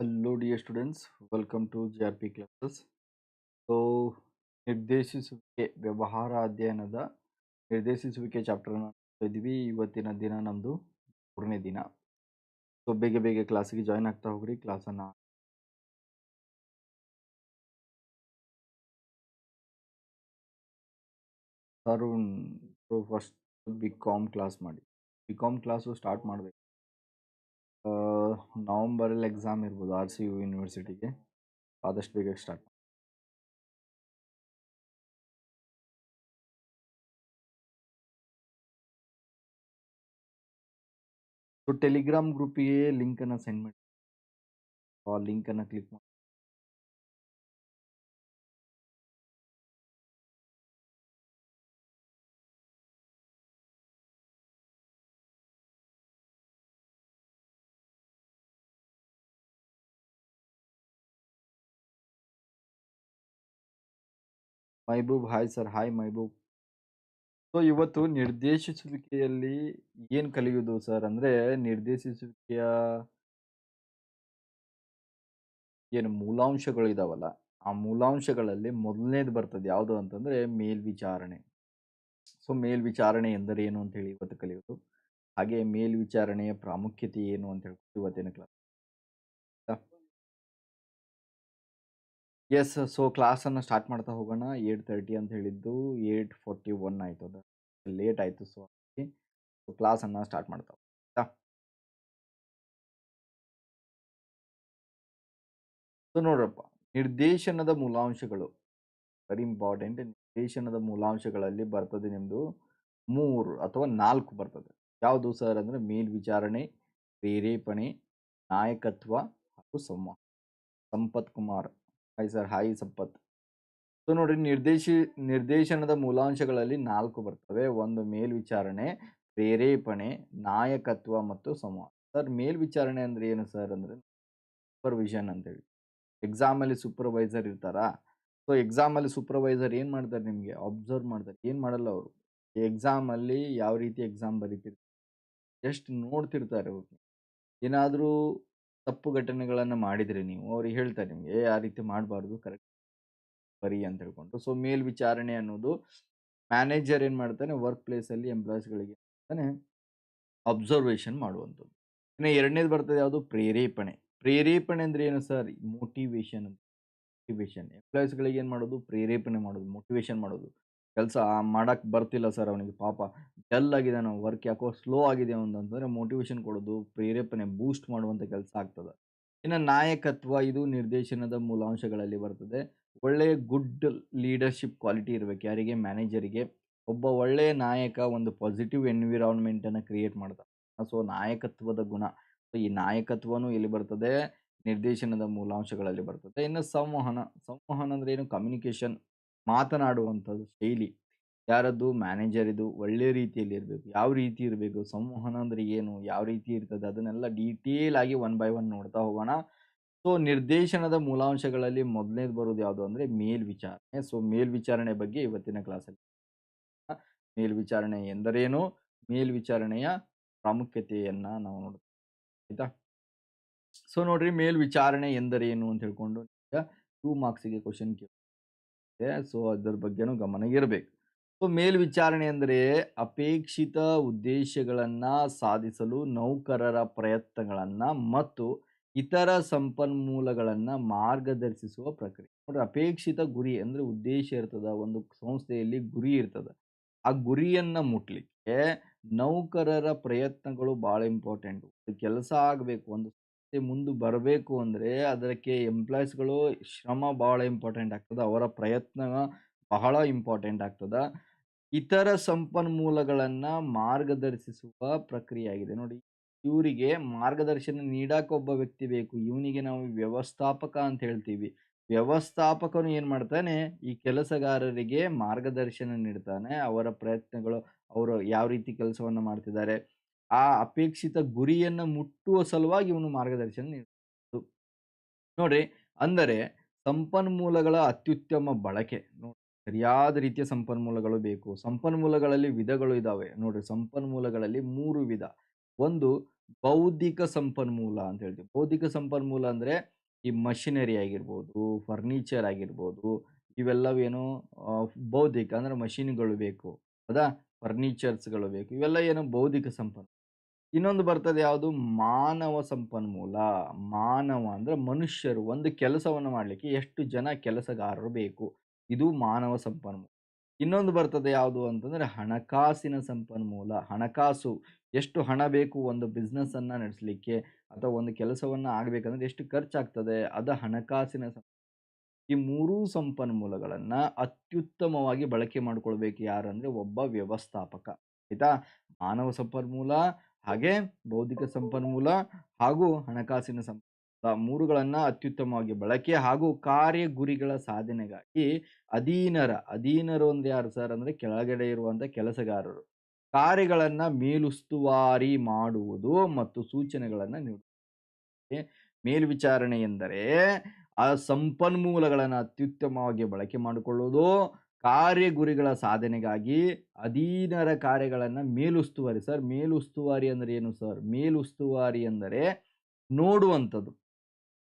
Hello, dear students. Welcome to GRP classes. So ನಿರ್ದೇಶಿಸುವಿಕೆ ವ್ಯವಹಾರ ಅಧ್ಯಯನದ ನಿರ್ದೇಶಿಸುವಿಕೆ ಚಾಪ್ಟರ್ನ ಇದ್ವಿ ಇವತ್ತಿನ ದಿನ ನಮ್ಮದು ಮೂರನೇ ದಿನ. ಸೊ ಬೇಗ ಬೇಗ ಕ್ಲಾಸಿಗೆ ಜಾಯ್ನ್ ಆಗ್ತಾ ಹೋಗ್ರಿ. ಕ್ಲಾಸನ್ನು Tarun first B com class ಮಾಡಿ. ಬಿ ಕಾಮ್ ಕ್ಲಾಸು ಸ್ಟಾರ್ಟ್ ಮಾಡಬೇಕು. ನವಂಬರಲ್ಲಿ ಎಕ್ಸಾಮ್ ಇರ್ಬೋದು ಆರ್ ಸಿ ಯು ಯೂನಿವರ್ಸಿಟಿಗೆ ಆದಷ್ಟು ಬೇಗ ಸ್ಟಾರ್ಟ್ ಸೊ ಟೆಲಿಗ್ರಾಮ್ ಗ್ರೂಪಿಗೆ ಲಿಂಕನ್ನು ಸೆಂಡ್ ಮಾಡಿ ಆ ಲಿಂಕನ್ನು ಕ್ಲಿಕ್ ಮಾಡಿ Mehboob, hi sir, hi Mehboob. So, ಇವತ್ತು ನಿರ್ದೇಶಿಸುವಿಕೆಯಲ್ಲಿ ಏನು ಕಲಿಯೋದು ಸರ್? ಅಂದರೆ ನಿರ್ದೇಶಿಸುವಿಕೆಯ ಏನು ಮೂಲಾಂಶಗಳು ಇದಾವಲ್ಲ, ಆ ಮೂಲಾಂಶಗಳಲ್ಲಿ ಮೊದಲನೇದು ಬರ್ತದೆ ಯಾವುದು ಅಂತಂದರೆ ಮೇಲ್ವಿಚಾರಣೆ. ಸೊ, ಮೇಲ್ವಿಚಾರಣೆ ಅಂತ ಹೇಳಿ ಇವತ್ತು ಕಲಿಯೋದು ಹಾಗೆ ಮೇಲ್ವಿಚಾರಣೆಯ ಪ್ರಾಮುಖ್ಯತೆ ಏನು ಅಂತ ಹೇಳ್ಬೋದು ಇವತ್ತೇನು ಕ್ಲಾಸ್ ಎಸ್ ಸೊ ಕ್ಲಾಸನ್ನು ಸ್ಟಾರ್ಟ್ ಮಾಡ್ತಾ ಹೋಗೋಣ. ಏಟ್ ತರ್ಟಿ ಅಂತ ಹೇಳಿದ್ದು ಏಯ್ಟ್ ಫೋರ್ಟಿ ಒನ್ ಆಯಿತು. ಅದು ಲೇಟ್ ಆಯಿತು ಸೊ ಸೊ ಕ್ಲಾಸನ್ನು ಸ್ಟಾರ್ಟ್ ಮಾಡ್ತಾ ಹೋಗೋಣ ಸೊ ನೋಡ್ರಪ್ಪ, ನಿರ್ದೇಶನದ ಮೂಲಾಂಶಗಳು. ವೆರಿ ಇಂಪಾರ್ಟೆಂಟ್ ನಿರ್ದೇಶನದ ಮೂಲಾಂಶಗಳಲ್ಲಿ ಬರ್ತದೆ ನಿಮ್ಮದು ಮೂರು ಅಥವಾ ನಾಲ್ಕು ಬರ್ತದೆ. ಯಾವುದು ಸರ್ ಅಂದರೆ ಮೇಲ್ವಿಚಾರಣೆ, ಪ್ರೇರೇಪಣೆ, ನಾಯಕತ್ವ ಹಾಗೂ ಸಂವಾದ. Sampath Kumar. Hi sir hi Sampath so ನೋಡಿ ನಿರ್ದೇಶಿ, ನಿರ್ದೇಶನದ ಮೂಲಾಂಶಗಳಲ್ಲಿ ನಾಲ್ಕು ಬರ್ತವೆ. ಒಂದು ಮೇಲ್ವಿಚಾರಣೆ, ಪ್ರೇರೇಪಣೆ, ನಾಯಕತ್ವ ಮತ್ತು ಸಂವಾದ. ಸರ್, ಮೇಲ್ವಿಚಾರಣೆ ಅಂದರೆ ಏನು ಸರ್ ಅಂದರೆ ಸೂಪರ್ವಿಷನ್ ಅಂತೇಳಿ. ಎಕ್ಸಾಮಲ್ಲಿ ಸೂಪರ್ವೈಸರ್ ಇರ್ತಾರಾ? ಸೊ, ಎಕ್ಸಾಮಲ್ಲಿ ಸೂಪರ್ವೈಸರ್ ಏನು ಮಾಡ್ತಾರೆ ನಿಮಗೆ? ಅಬ್ಸರ್ವ್ ಮಾಡ್ತಾರೆ. ಏನು ಮಾಡಲ್ಲ ಅವರು? ಎಕ್ಸಾಮಲ್ಲಿ ಯಾವ ರೀತಿ ಎಕ್ಸಾಮ್ ಬರೀತಿರ್ತಾರೆ ಎಷ್ಟು ನೋಡ್ತಿರ್ತಾರೆ. ಅವ್ರು ಏನಾದರೂ ತಪ್ಪು ಘಟನೆಗಳನ್ನು ಮಾಡಿದರೆ ನೀವು ಅವ್ರಿಗೆ ಹೇಳ್ತಾರೆ ನಿಮಗೆ, ಏ, ಆ ರೀತಿ ಮಾಡಬಾರ್ದು, ಕರೆಕ್ಟ್ ಬರಿ ಅಂತ ಹೇಳ್ಕೊಂಡು. ಸೊ ಮೇಲ್ವಿಚಾರಣೆ ಅನ್ನೋದು ಮ್ಯಾನೇಜರ್ ಏನು ಮಾಡ್ತಾನೆ, ವರ್ಕ್ ಪ್ಲೇಸಲ್ಲಿ ಎಂಪ್ಲಾಯೀಸ್ಗಳಿಗೆ ಮಾಡ್ತಾನೆ ಅಬ್ಸರ್ವೇಷನ್ ಮಾಡುವಂಥದ್ದು. ಇನ್ನು ಎರಡನೇದು ಬರ್ತದೆ ಯಾವುದು? ಪ್ರೇರೇಪಣೆ. ಪ್ರೇರೇಪಣೆ ಅಂದರೆ ಏನು ಸರ್? ಮೋಟಿವೇಶನ್ ಅಂತ. ಮೋಟಿವೇಶನ್ ಎಂಪ್ಲಾಯೀಸ್ಗಳಿಗೆ ಏನು ಮಾಡೋದು? ಪ್ರೇರೇಪಣೆ ಮಾಡೋದು ಮೋಟಿವೇಶನ್ ಮಾಡೋದು. ಕೆಲಸ ಮಾಡಕ್ಕೆ ಬರ್ತಿಲ್ಲ ಸರ್ ಅವನಿಗೆ ಪಾಪ. ಡಲ್ ಆಗಿದೆ ನಾವು ವರ್ಕ್ ಯಾಕೋ ಸ್ಲೋ ಆಗಿದೆ ಅಂತಂದರೆ ಮೋಟಿವೇಶನ್ ಕೊಡೋದು, ಪ್ರೇರೇಪಣೆ ಬೂಸ್ಟ್ ಮಾಡುವಂಥ ಕೆಲಸ ಆಗ್ತದೆ. ಇನ್ನು ನಾಯಕತ್ವ ಇದು ನಿರ್ದೇಶನದ ಮೂಲಾಂಶಗಳಲ್ಲಿ ಬರ್ತದೆ. ಒಳ್ಳೆಯ ಗುಡ್ ಲೀಡರ್ಶಿಪ್ ಕ್ವಾಲಿಟಿ ಇರಬೇಕು ಯಾರಿಗೆ? ಮ್ಯಾನೇಜರಿಗೆ ಒಬ್ಬ ಒಳ್ಳೆಯ ನಾಯಕ ಒಂದು ಪಾಸಿಟಿವ್ ಎನ್ವಿರಾನ್ಮೆಂಟನ್ನು ಕ್ರಿಯೇಟ್ ಮಾಡ್ತಾನೆ. ಸೊ ನಾಯಕತ್ವದ ಗುಣ. ಸೊ ಈ ನಾಯಕತ್ವನೂ ಎಲ್ಲಿ ಬರ್ತದೆ, ನಿರ್ದೇಶನದ ಮೂಲಾಂಶಗಳಲ್ಲಿ ಬರ್ತದೆ. ಇನ್ನು ಸಂವಹನ ಸಂವಹನ ಅಂದ್ರೆ ಏನು? ಕಮ್ಯುನಿಕೇಶನ್ ಮಾತನಾಡುವಂಥದ್ದು ಶೈಲಿ. ಯಾರದ್ದು ಮ್ಯಾನೇಜರ್ ಇದು ಒಳ್ಳೆ ರೀತಿಯಲ್ಲಿ ಇರಬೇಕು. ಯಾವ ರೀತಿ ಇರಬೇಕು? ಸಂವಹನ ಅಂದರೆ ಏನು? ಯಾವ ರೀತಿ ಇರ್ತದೆ? ಅದನ್ನೆಲ್ಲ ಡೀಟೇಲ್ ಆಗಿ ಒನ್ ಬೈ ಒನ್ ನೋಡ್ತಾ ಹೋಗೋಣ. ಸೊ, ನಿರ್ದೇಶನದ ಮೂಲಾಂಶಗಳಲ್ಲಿ ಮೊದಲನೇದು ಬರೋದು ಯಾವುದು ಅಂದರೆ ಮೇಲ್ವಿಚಾರಣೆ. ಸೊ, ಮೇಲ್ವಿಚಾರಣೆ ಬಗ್ಗೆ ಇವತ್ತಿನ ಕ್ಲಾಸಲ್ಲಿ ಮೇಲ್ವಿಚಾರಣೆ ಎಂದರೇನು? ಮೇಲ್ವಿಚಾರಣೆಯ ಪ್ರಾಮುಖ್ಯತೆಯನ್ನು ನಾವು ನೋಡ್ತೀವಿ. ಆಯಿತಾ? ಸೊ, ನೋಡ್ರಿ ಮೇಲ್ವಿಚಾರಣೆ ಎಂದರೇನು ಅಂತ ಹೇಳ್ಕೊಂಡು ಈಗ ಟೂ ಮಾರ್ಕ್ಸಿಗೆ ಕ್ವಶನ್ ಕೇಳಿದೆ ಸೊ, ಅದರ ಬಗ್ಗೆನೂ ಗಮನ ಇರಬೇಕು. ಸೊ, ಮೇಲ್ವಿಚಾರಣೆ ಅಂದರೆ ಅಪೇಕ್ಷಿತ ಉದ್ದೇಶಗಳನ್ನು ಸಾಧಿಸಲು ನೌಕರರ ಪ್ರಯತ್ನಗಳನ್ನು ಮತ್ತು ಇತರ ಸಂಪನ್ಮೂಲಗಳನ್ನು ಮಾರ್ಗದರ್ಶಿಸುವ ಪ್ರಕ್ರಿಯೆ. ನೋಡ್ರಿ, ಅಪೇಕ್ಷಿತ ಗುರಿ ಅಂದರೆ ಉದ್ದೇಶ ಇರ್ತದ, ಒಂದು ಸಂಸ್ಥೆಯಲ್ಲಿ ಗುರಿ ಇರ್ತದ. ಆ ಗುರಿಯನ್ನು ಮುಟ್ಲಿಕ್ಕೆ ನೌಕರರ ಪ್ರಯತ್ನಗಳು ಭಾಳ ಇಂಪಾರ್ಟೆಂಟ್ ಕೆಲಸ ಆಗಬೇಕು, ಒಂದು ಮುಂದೆ ಬರಬೇಕು ಅಂದರೆ ಅದಕ್ಕೆ ಎಂಪ್ಲಾಯ್ಸ್ಗಳು ಶ್ರಮ ಭಾಳ ಇಂಪಾರ್ಟೆಂಟ್ ಆಗ್ತದೆ. ಅವರ ಪ್ರಯತ್ನ ಬಹಳ ಇಂಪಾರ್ಟೆಂಟ್ ಆಗ್ತದೆ. ಇತರ ಸಂಪನ್ಮೂಲಗಳನ್ನು ಮಾರ್ಗದರ್ಶಿಸುವ ಪ್ರಕ್ರಿಯೆ ಆಗಿದೆ. ನೋಡಿ, ಇವರಿಗೆ ಮಾರ್ಗದರ್ಶನ ನೀಡಕ್ಕೆ ಒಬ್ಬ ವ್ಯಕ್ತಿ ಬೇಕು. ಇವನಿಗೆ ನಾವು ವ್ಯವಸ್ಥಾಪಕ ಅಂತ ಹೇಳ್ತೀವಿ. ವ್ಯವಸ್ಥಾಪಕನು ಏನು ಮಾಡ್ತಾನೆ, ಈ ಕೆಲಸಗಾರರಿಗೆ ಮಾರ್ಗದರ್ಶನ ನೀಡ್ತಾನೆ. ಅವರ ಪ್ರಯತ್ನಗಳು, ಅವರು ಯಾವ ರೀತಿ ಕೆಲಸವನ್ನು ಮಾಡ್ತಿದ್ದಾರೆ ಆ ಅಪೇಕ್ಷಿತ ಗುರಿಯನ್ನು ಮುಟ್ಟುವ ಸಲುವಾಗಿ ಇವನು ಮಾರ್ಗದರ್ಶನ ನೀಡ್ಬೋದು ನೋಡ್ರಿ ಅಂದರೆ ಸಂಪನ್ಮೂಲಗಳ ಅತ್ಯುತ್ತಮ ಬಳಕೆ. ನೋಡಿ, ಸರಿಯಾದ ರೀತಿಯ ಸಂಪನ್ಮೂಲಗಳು ಬೇಕು. ಸಂಪನ್ಮೂಲಗಳಲ್ಲಿ ವಿಧಗಳು ಇದ್ದಾವೆ ನೋಡ್ರಿ, ಸಂಪನ್ಮೂಲಗಳಲ್ಲಿ ಮೂರು ವಿಧ. ಒಂದು, ಬೌದ್ಧಿಕ ಸಂಪನ್ಮೂಲ ಅಂತ ಹೇಳ್ತೀವಿ. ಬೌದ್ಧಿಕ ಸಂಪನ್ಮೂಲ ಅಂದರೆ ಈ ಮಷಿನರಿ ಆಗಿರ್ಬೋದು, ಫರ್ನಿಚರ್ ಆಗಿರ್ಬೋದು, ಇವೆಲ್ಲವೇನು ಬೌದ್ಧಿಕ ಅಂದರೆ ಮಷಿನ್ಗಳು ಬೇಕು. ಹೌದಾ ಫರ್ನಿಚರ್ಸ್ಗಳು ಬೇಕು. ಇವೆಲ್ಲ ಏನು ಬೌದ್ಧಿಕ ಸಂಪನ್ಮೂಲ ಇನ್ನೊಂದು ಬರ್ತದೆ ಯಾವುದು? ಮಾನವ ಸಂಪನ್ಮೂಲ. ಮಾನವ ಅಂದರೆ ಮನುಷ್ಯರು ಒಂದು ಕೆಲಸವನ್ನು ಮಾಡಲಿಕ್ಕೆ ಎಷ್ಟು ಜನ ಕೆಲಸಗಾರರು ಬೇಕು. ಇದು ಮಾನವ ಸಂಪನ್ಮೂಲ ಇನ್ನೊಂದು ಬರ್ತದೆ ಯಾವುದು ಅಂತಂದರೆ ಹಣಕಾಸಿನ ಸಂಪನ್ಮೂಲ. ಹಣಕಾಸು, ಎಷ್ಟು ಹಣ ಬೇಕು ಒಂದು ಬಿಸ್ನೆಸ್ಸನ್ನು ನಡೆಸಲಿಕ್ಕೆ ಅಥವಾ ಒಂದು ಕೆಲಸವನ್ನು ಆಗಬೇಕಂದ್ರೆ ಎಷ್ಟು ಖರ್ಚಾಗ್ತದೆ? ಅದು ಹಣಕಾಸಿನ ಈ ಮೂರೂ ಸಂಪನ್ಮೂಲಗಳನ್ನು ಅತ್ಯುತ್ತಮವಾಗಿ ಬಳಕೆ ಮಾಡಿಕೊಳ್ಬೇಕು ಯಾರಂದರೆ ಒಬ್ಬ ವ್ಯವಸ್ಥಾಪಕ. ಆಯಿತಾ? ಮಾನವ ಸಂಪನ್ಮೂಲ ಹಾಗೆ ಬೌದ್ಧಿಕ ಸಂಪನ್ಮೂಲ ಹಾಗೂ ಹಣಕಾಸಿನ ಸಂಪನ್ಮೂಲ ಮೂರುಗಳನ್ನು ಅತ್ಯುತ್ತಮವಾಗಿ ಬಳಕೆ ಹಾಗೂ ಕಾರ್ಯ ಗುರಿಗಳ ಸಾಧನೆಗಾಗಿ ಅಧೀನರ ಅಧೀನರು ಅಂದ್ರೆ ಯಾರು ಸರ್ ಅಂದರೆ ಕೆಳಗಡೆ ಇರುವಂಥ ಕೆಲಸಗಾರರು. ಕಾರ್ಯಗಳನ್ನು ಮೇಲುಸ್ತುವಾರಿ ಮಾಡುವುದು ಮತ್ತು ಸೂಚನೆಗಳನ್ನು ನೀಡುವುದು. ಮೇಲ್ವಿಚಾರಣೆ ಎಂದರೆ ಆ ಸಂಪನ್ಮೂಲಗಳನ್ನು ಅತ್ಯುತ್ತಮವಾಗಿ ಬಳಕೆ ಮಾಡಿಕೊಳ್ಳುವುದು ಕಾರ್ಯ ಗುರಿಗಳ ಸಾಧನೆಗಾಗಿ ಅಧೀನರ ಕಾರ್ಯಗಳನ್ನು ಮೇಲುಸ್ತುವಾರಿ ಸರ್. ಮೇಲುಸ್ತುವಾರಿ ಅಂದರೆ ಏನು ಸರ್? ಮೇಲುಸ್ತುವಾರಿ ಅಂದರೆ ನೋಡುವಂಥದ್ದು.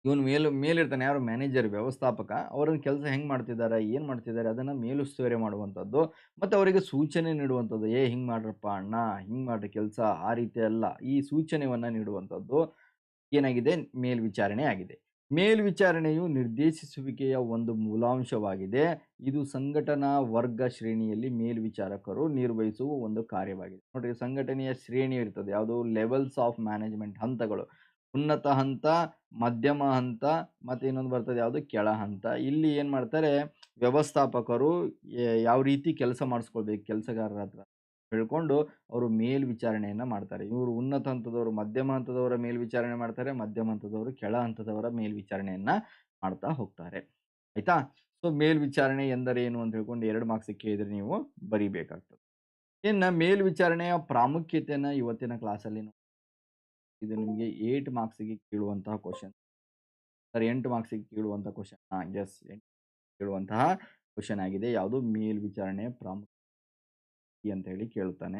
ಇವನು ಮೇಲು, ಮೇಲಿರ್ತಾನೆ. ಯಾರು? ಮ್ಯಾನೇಜರ್, ವ್ಯವಸ್ಥಾಪಕ. ಅವರನ್ನು ಕೆಲಸ ಹೆಂಗೆ ಮಾಡ್ತಿದ್ದಾರೆ? ಏನು ಮಾಡ್ತಿದ್ದಾರೆ? ಅದನ್ನು ಮೇಲುಸ್ತುವಾರಿ ಮಾಡುವಂಥದ್ದು. ಮತ್ತು ಅವರಿಗೆ ಸೂಚನೆ ನೀಡುವಂಥದ್ದು. ಏ, ಹಿಂಗೆ ಮಾಡ್ರಪ್ಪ ಅಣ್ಣ, ಹಿಂಗೆ ಮಾಡ್ರಿ ಕೆಲಸ. ಆ ರೀತಿ ಅಲ್ಲ ಈ ಸೂಚನೆಯನ್ನು ನೀಡುವಂಥದ್ದು. ಏನಾಗಿದೆ? ಮೇಲ್ವಿಚಾರಣೆ ಆಗಿದೆ. ಮೇಲ್ವಿಚಾರಣೆಯು ನಿರ್ದೇಶಿಸುವಿಕೆಯ ಒಂದು ಮೂಲಾಂಶವಾಗಿದೆ. ಇದು ಸಂಘಟನಾ ವರ್ಗ ಶ್ರೇಣಿಯಲ್ಲಿ ಮೇಲ್ವಿಚಾರಕರು ನಿರ್ವಹಿಸುವ ಒಂದು ಕಾರ್ಯವಾಗಿದೆ. ನೋಡ್ರಿ, ಸಂಘಟನೆಯ ಶ್ರೇಣಿ ಇರ್ತದೆ. ಯಾವುದು ಲೆವೆಲ್ಸ್ ಆಫ್ ಮ್ಯಾನೇಜ್ಮೆಂಟ್ ಹಂತಗಳು. ಉನ್ನತ ಹಂತ, ಮಧ್ಯಮ ಹಂತ, ಮತ್ತು ಇನ್ನೊಂದು ಬರ್ತದೆ ಯಾವುದು? ಕೆಳ ಹಂತ. ಇಲ್ಲಿ ಏನು ಮಾಡ್ತಾರೆ? ವ್ಯವಸ್ಥಾಪಕರು ಯಾವ ರೀತಿ ಕೆಲಸ ಮಾಡಿಸ್ಕೊಳ್ಬೇಕು? ಕೆಲಸಗಾರರ ಹತ್ರ. ಹೇಳ್ಕೊಂಡು ಅವರು ಮೇಲ್ವಿಚಾರಣೆಯನ್ನು ಮಾಡ್ತಾರೆ. ಇವರು ಉನ್ನತ ಹಂತದವರು, ಮಧ್ಯಮ ಹಂತದವರ ಮೇಲ್ವಿಚಾರಣೆ ಮಾಡ್ತಾರೆ, ಮಧ್ಯಮ ಹಂತದವರು, ಕೆಳ ಹಂತದವರ ಮೇಲ್ವಿಚಾರಣೆಯನ್ನು ಮಾಡ್ತಾ ಹೋಗ್ತಾರೆ. ಆಯಿತಾ? ಸೊ ಮೇಲ್ವಿಚಾರಣೆ ಎಂದರೇನು ಅಂತ ಹೇಳ್ಕೊಂಡು ಎರಡು ಮಾರ್ಕ್ಸಿಗೆ ಕೇಳಿದ್ರೆ ನೀವು ಬರೀಬೇಕಾಗ್ತದೆ. ಇನ್ನು ಮೇಲ್ವಿಚಾರಣೆಯ ಪ್ರಾಮುಖ್ಯತೆಯನ್ನು ಇವತ್ತಿನ ಕ್ಲಾಸಲ್ಲಿ ಇದು ನಿಮಗೆ ಏಟ್ ಮಾರ್ಕ್ಸಿಗೆ ಕೇಳುವಂತಹ ಕ್ವಶನ್ ಸರ್ ಎಂಟು ಮಾರ್ಕ್ಸಿಗೆ ಕೇಳುವಂಥ ಕ್ವಶನ್ ಹಾಂ ಎಸ್ ಎಂಟು ಕೇಳುವಂತಹ ಕ್ವಶನ್ ಆಗಿದೆ. ಯಾವುದು? ಮೇಲ್ವಿಚಾರಣೆಯ ಅಂತ ಹೇಳಿ ಕೇಳ್ತಾನೆ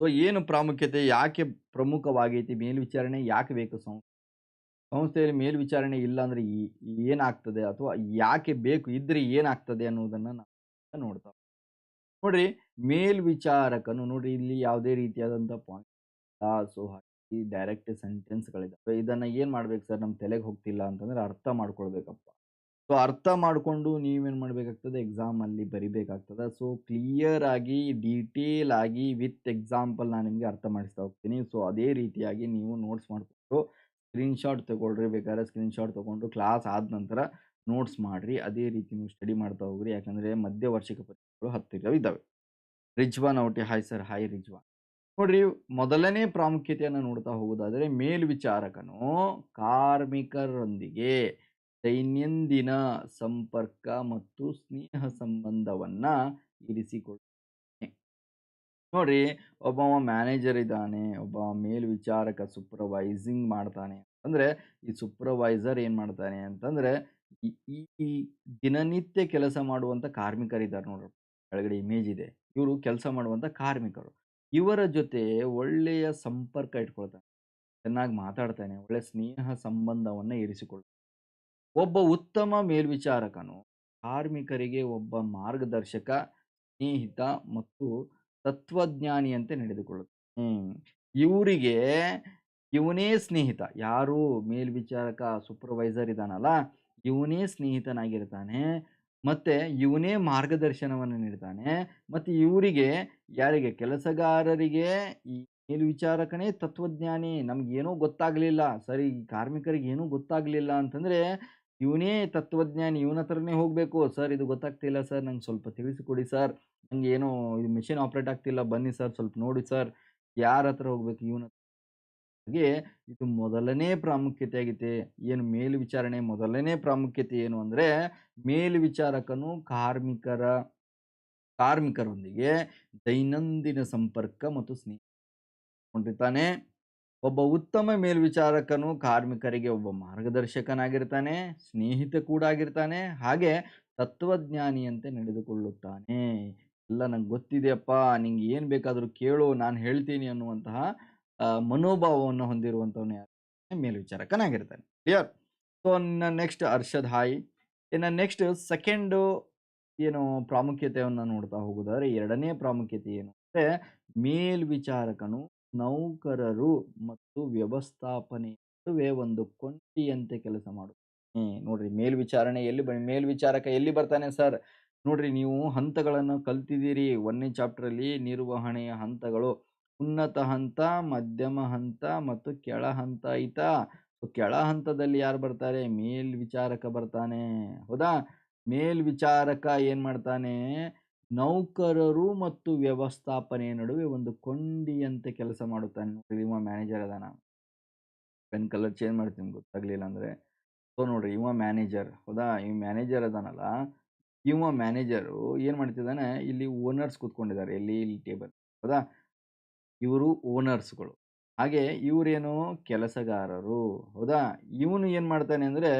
ಸೊ, ಏನು ಪ್ರಾಮುಖ್ಯತೆ, ಯಾಕೆ ಪ್ರಮುಖವಾಗೈತಿ, ಮೇಲ್ವಿಚಾರಣೆ ಯಾಕೆ ಬೇಕು ಸಂಸ್ಥೆ ಸಂಸ್ಥೆಯಲ್ಲಿ ಮೇಲ್ವಿಚಾರಣೆ ಇಲ್ಲ ಅಂದರೆ ಏನಾಗ್ತದೆ ಅಥವಾ ಯಾಕೆ ಬೇಕು, ಇದ್ರೆ ಏನಾಗ್ತದೆ ಅನ್ನೋದನ್ನು ನಾವು ನೋಡ್ತಾ. ನೋಡ್ರಿ, ಮೇಲ್ವಿಚಾರಕನು, ನೋಡ್ರಿ, ಇಲ್ಲಿ ಯಾವುದೇ ರೀತಿಯಾದಂಥ ಪಾಯಿಂಟ್ ಸೊ, ಹಾಗೆ ಡೈರೆಕ್ಟ್ ಸೆಂಟೆನ್ಸ್ಗಳಿದ್ದಾವೆ ಇದನ್ನು ಏನು ಮಾಡ್ಬೇಕು ಸರ್ ನಮ್ಮ ತಲೆಗೆ ಹೋಗ್ತಿಲ್ಲ ಅಂತಂದ್ರೆ ಅರ್ಥ ಮಾಡ್ಕೊಳ್ಬೇಕಪ್ಪ. ಸೊ ಅರ್ಥ ಮಾಡಿಕೊಂಡು ನೀವೇನು ಮಾಡಬೇಕಾಗ್ತದೆ ಎಕ್ಸಾಮಲ್ಲಿ ಬರಿಬೇಕಾಗ್ತದೆ. ಸೊ ಕ್ಲಿಯರ್ ಆಗಿ ಡೀಟೇಲ್ ಆಗಿ ವಿತ್ ಎಕ್ಸಾಂಪಲ್ ನಾನು ನಿಮಗೆ ಅರ್ಥ ಮಾಡಿಸ್ತಾ ಹೋಗ್ತೀನಿ. ಸೊ ಅದೇ ರೀತಿಯಾಗಿ ನೀವು ನೋಟ್ಸ್ ಮಾಡಿಕೊಂಡು ಸ್ಕ್ರೀನ್ಶಾಟ್ ತೊಗೊಳ್ರಿ. ಬೇಕಾದ್ರೆ ಸ್ಕ್ರೀನ್ಶಾಟ್ ತೊಗೊಂಡು ಕ್ಲಾಸ್ ಆದ ನಂತರ ನೋಟ್ಸ್ ಮಾಡಿರಿ. ಅದೇ ರೀತಿ ನೀವು ಸ್ಟಡಿ ಮಾಡ್ತಾ ಹೋಗ್ರಿ. ಯಾಕಂದರೆ ಮಧ್ಯ ವಾರ್ಷಿಕ ಪರೀಕ್ಷೆಗಳು ಹತ್ತಿರ ಇದ್ದಾವೆ ರಿಜ್ವಾನ್ ಔಟಿ ಹಾಯ್ ಸರ್ ಹಾಯ್ ರಿಜ್ವಾನ್. ನೋಡ್ರಿ, ಮೊದಲನೇ ಪ್ರಾಮುಖ್ಯತೆಯನ್ನು ನೋಡ್ತಾ ಹೋಗೋದಾದರೆ ಮೇಲ್ವಿಚಾರಕನು ಕಾರ್ಮಿಕರೊಂದಿಗೆ ದೈನಂದಿನ ಸಂಪರ್ಕ ಮತ್ತು ಸ್ನೇಹ ಸಂಬಂಧವನ್ನ ಇರಿಸಿಕೊಳ್ಳುತ್ತಾನೆ ನೋಡ್ರಿ ಒಬ್ಬ ಮ್ಯಾನೇಜರ್ ಇದ್ದಾನೆ, ಒಬ್ಬ ಮೇಲ್ವಿಚಾರಕ ಸೂಪರ್ವೈಸಿಂಗ್ ಮಾಡ್ತಾನೆ ಅಂದ್ರೆ ಈ ಸೂಪರ್ವೈಸರ್ ಏನು ಮಾಡ್ತಾನೆ ಅಂತಂದ್ರೆ, ಈ ದಿನನಿತ್ಯ ಕೆಲಸ ಮಾಡುವಂತ ಕಾರ್ಮಿಕರಿದ್ದಾರೆ ನೋಡ್ರಿ. ಕೆಳಗಡೆ ಇಮೇಜ್ ಇದೆ. ಇವರು ಕೆಲಸ ಮಾಡುವಂತ ಕಾರ್ಮಿಕರು. ಇವರ ಜೊತೆ ಒಳ್ಳೆಯ ಸಂಪರ್ಕ ಇಟ್ಕೊಳ್ತಾನೆ. ಚೆನ್ನಾಗಿ ಮಾತಾಡ್ತಾನೆ, ಒಳ್ಳೆ ಸ್ನೇಹ ಸಂಬಂಧವನ್ನ ಇರಿಸಿಕೊಳ್ತಾನೆ. ಒಬ್ಬ ಉತ್ತಮ ಮೇಲ್ವಿಚಾರಕನು, ಕಾರ್ಮಿಕರಿಗೆ ಒಬ್ಬ ಮಾರ್ಗದರ್ಶಕ, ಸ್ನೇಹಿತ ಮತ್ತು ತತ್ವಜ್ಞಾನಿಯಂತೆ ನಡೆದುಕೊಳ್ಳುತ್ತಾನೆ. ಇವರಿಗೆ ಇವನೇ ಸ್ನೇಹಿತ. ಯಾರು ಮೇಲ್ವಿಚಾರಕ ಸೂಪರ್ವೈಸರ್ ಇದ್ದಾನಲ್ಲ, ಇವನೇ ಸ್ನೇಹಿತನಾಗಿರ್ತಾನೆ, ಮತ್ತೆ ಇವನೇ ಮಾರ್ಗದರ್ಶನವನ್ನು ನೀಡ್ತಾನೆ, ಮತ್ತೆ ಇವರಿಗೆ ಯಾರಿಗೆ, ಕೆಲಸಗಾರರಿಗೆ ಈ ಮೇಲ್ವಿಚಾರಕನೇ ತತ್ವಜ್ಞಾನಿ, ನಮ್ಗೇನೂ ಗೊತ್ತಾಗಲಿಲ್ಲ. ಸರಿ ಕಾರ್ಮಿಕರಿಗೆ ಏನೂ ಗೊತ್ತಾಗಲಿಲ್ಲ ಅಂತಂದ್ರೆ ಇವನೇ ತತ್ವಜ್ಞಾನಿ, ಇವನ ಹತ್ರನೇ ಹೋಗಬೇಕು. ಸರ್, ಇದು ಗೊತ್ತಾಗ್ತಿಲ್ಲ ಸರ್, ನಂಗೆ ಸ್ವಲ್ಪ ತಿಳಿಸಿಕೊಡಿ ಸರ್. ನಂಗೆ ಏನೋ ಇದು ಮಿಷಿನ್ ಆಪ್ರೇಟ್ ಆಗ್ತಿಲ್ಲ ಬನ್ನಿ ಸರ್, ಸ್ವಲ್ಪ ನೋಡಿ ಸರ್. ಯಾರ ಹತ್ರ ಹೋಗ್ಬೇಕು ಇವನ ಹಾಗೆ ಇದು ಮೊದಲನೇ ಪ್ರಾಮುಖ್ಯತೆ ಆಗಿದೆ ಏನು ಮೇಲ್ವಿಚಾರಣೆ ಮೊದಲನೇ ಪ್ರಾಮುಖ್ಯತೆ ಏನು ಅಂದರೆ ಮೇಲ್ವಿಚಾರಕನು ಕಾರ್ಮಿಕರ, ಕಾರ್ಮಿಕರೊಂದಿಗೆ ದೈನಂದಿನ ಸಂಪರ್ಕ ಮತ್ತು ಸ್ನೇಹ ಕೊಂಡಿರ್ತಾನೆ ಒಬ್ಬ ಉತ್ತಮ ಮೇಲ್ವಿಚಾರಕನು ಕಾರ್ಮಿಕರಿಗೆ ಒಬ್ಬ ಮಾರ್ಗದರ್ಶಕನಾಗಿರ್ತಾನೆ, ಸ್ನೇಹಿತ ಕೂಡ ಆಗಿರ್ತಾನೆ, ಹಾಗೆ ತತ್ವಜ್ಞಾನಿಯಂತೆ ನಡೆದುಕೊಳ್ಳುತ್ತಾನೆ. ಎಲ್ಲ ನಂಗೆ ಗೊತ್ತಿದೆಯಪ್ಪ, ನಿಂಗೆ ಏನು ಬೇಕಾದರೂ ಕೇಳು, ನಾನು ಹೇಳ್ತೀನಿ ಅನ್ನುವಂತಹ ಮನೋಭಾವವನ್ನು ಹೊಂದಿರುವಂಥವನು ಮೇಲ್ವಿಚಾರಕನಾಗಿರ್ತಾನೆ. Clear so next Arshad hi. ಇನ್ನು ನೆಕ್ಸ್ಟ್ ಸೆಕೆಂಡು ಏನು ಪ್ರಾಮುಖ್ಯತೆಯನ್ನು ನೋಡ್ತಾ ಹೋಗೋದಾದ್ರೆ ಎರಡನೇ ಪ್ರಾಮುಖ್ಯತೆ ಏನು? ಅಂದರೆ ಮೇಲ್ವಿಚಾರಕನು ನೌಕರರು ಮತ್ತು ವ್ಯವಸ್ಥಾಪನೆ ನಡುವೆ ಒಂದು ಕೊಂಡಿಯಂತೆ ಕೆಲಸ ಮಾಡುತ್ತಾನೆ ನೋಡ್ರಿ ಮೇಲ್ವಿಚಾರಣೆ ಎಲ್ಲಿ ಮೇಲ್ವಿಚಾರಕ ಎಲ್ಲಿ ಬರ್ತಾನೆ ಸರ್? ನೋಡ್ರಿ ನೀವು ಹಂತಗಳನ್ನು ಕಲ್ತಿದ್ದೀರಿ. ಒಂದನೇ ಚಾಪ್ಟ್ರಲ್ಲಿ ನಿರ್ವಹಣೆಯ ಹಂತಗಳು, ಉನ್ನತ ಹಂತ, ಮಧ್ಯಮ ಹಂತ ಮತ್ತು ಕೆಳ ಹಂತ ಆಯ್ತಾ ಸೊ, ಕೆಳ ಹಂತದಲ್ಲಿ ಯಾರು ಬರ್ತಾರೆ? ಮೇಲ್ವಿಚಾರಕ ಬರ್ತಾನೆ. ಹೌದಾ? ಮೇಲ್ವಿಚಾರಕ ಏನ್ ಮಾಡ್ತಾನೆ? ನೌಕರರು ಮತ್ತು ವ್ಯವಸ್ಥಾಪನೆಯ ನಡುವೆ ಒಂದು ಕೊಂಡಿಯಂತೆ ಕೆಲಸ ಮಾಡುತ್ತಾನೆ ನೋಡ್ರಿ ಇವ ಮ್ಯಾನೇಜರ್ ಅದಾನ. ಪೆನ್ ಕಲರ್ ಚೇಂಜ್ ಮಾಡ್ತೀನಿ ಗೊತ್ತಾಗ್ಲಿಲ್ಲ ಅಂದ್ರೆ. ಸೊ, ನೋಡ್ರಿ ಇವ ಮ್ಯಾನೇಜರ್, ಹೌದಾ? ಇವ ಮ್ಯಾನೇಜರ್ ಅದಾನಲ್ಲ ಇವ ಮ್ಯಾನೇಜರು ಏನು ಮಾಡ್ತಿದ್ದಾನೆ, ಇಲ್ಲಿ ಓನರ್ಸ್ ಕೂತ್ಕೊಂಡಿದ್ದಾರೆ ಇಲ್ಲಿ ಇಲ್ಲಿ ಟೇಬಲ್, ಹೌದಾ? ಇವರು ಓನರ್ಸ್ಗಳು. ಹಾಗೆ ಇವರೇನು? ಕೆಲಸಗಾರರು, ಹೌದಾ? ಇವನು ಏನು ಮಾಡ್ತಾನೆ ಅಂದ್ರೆ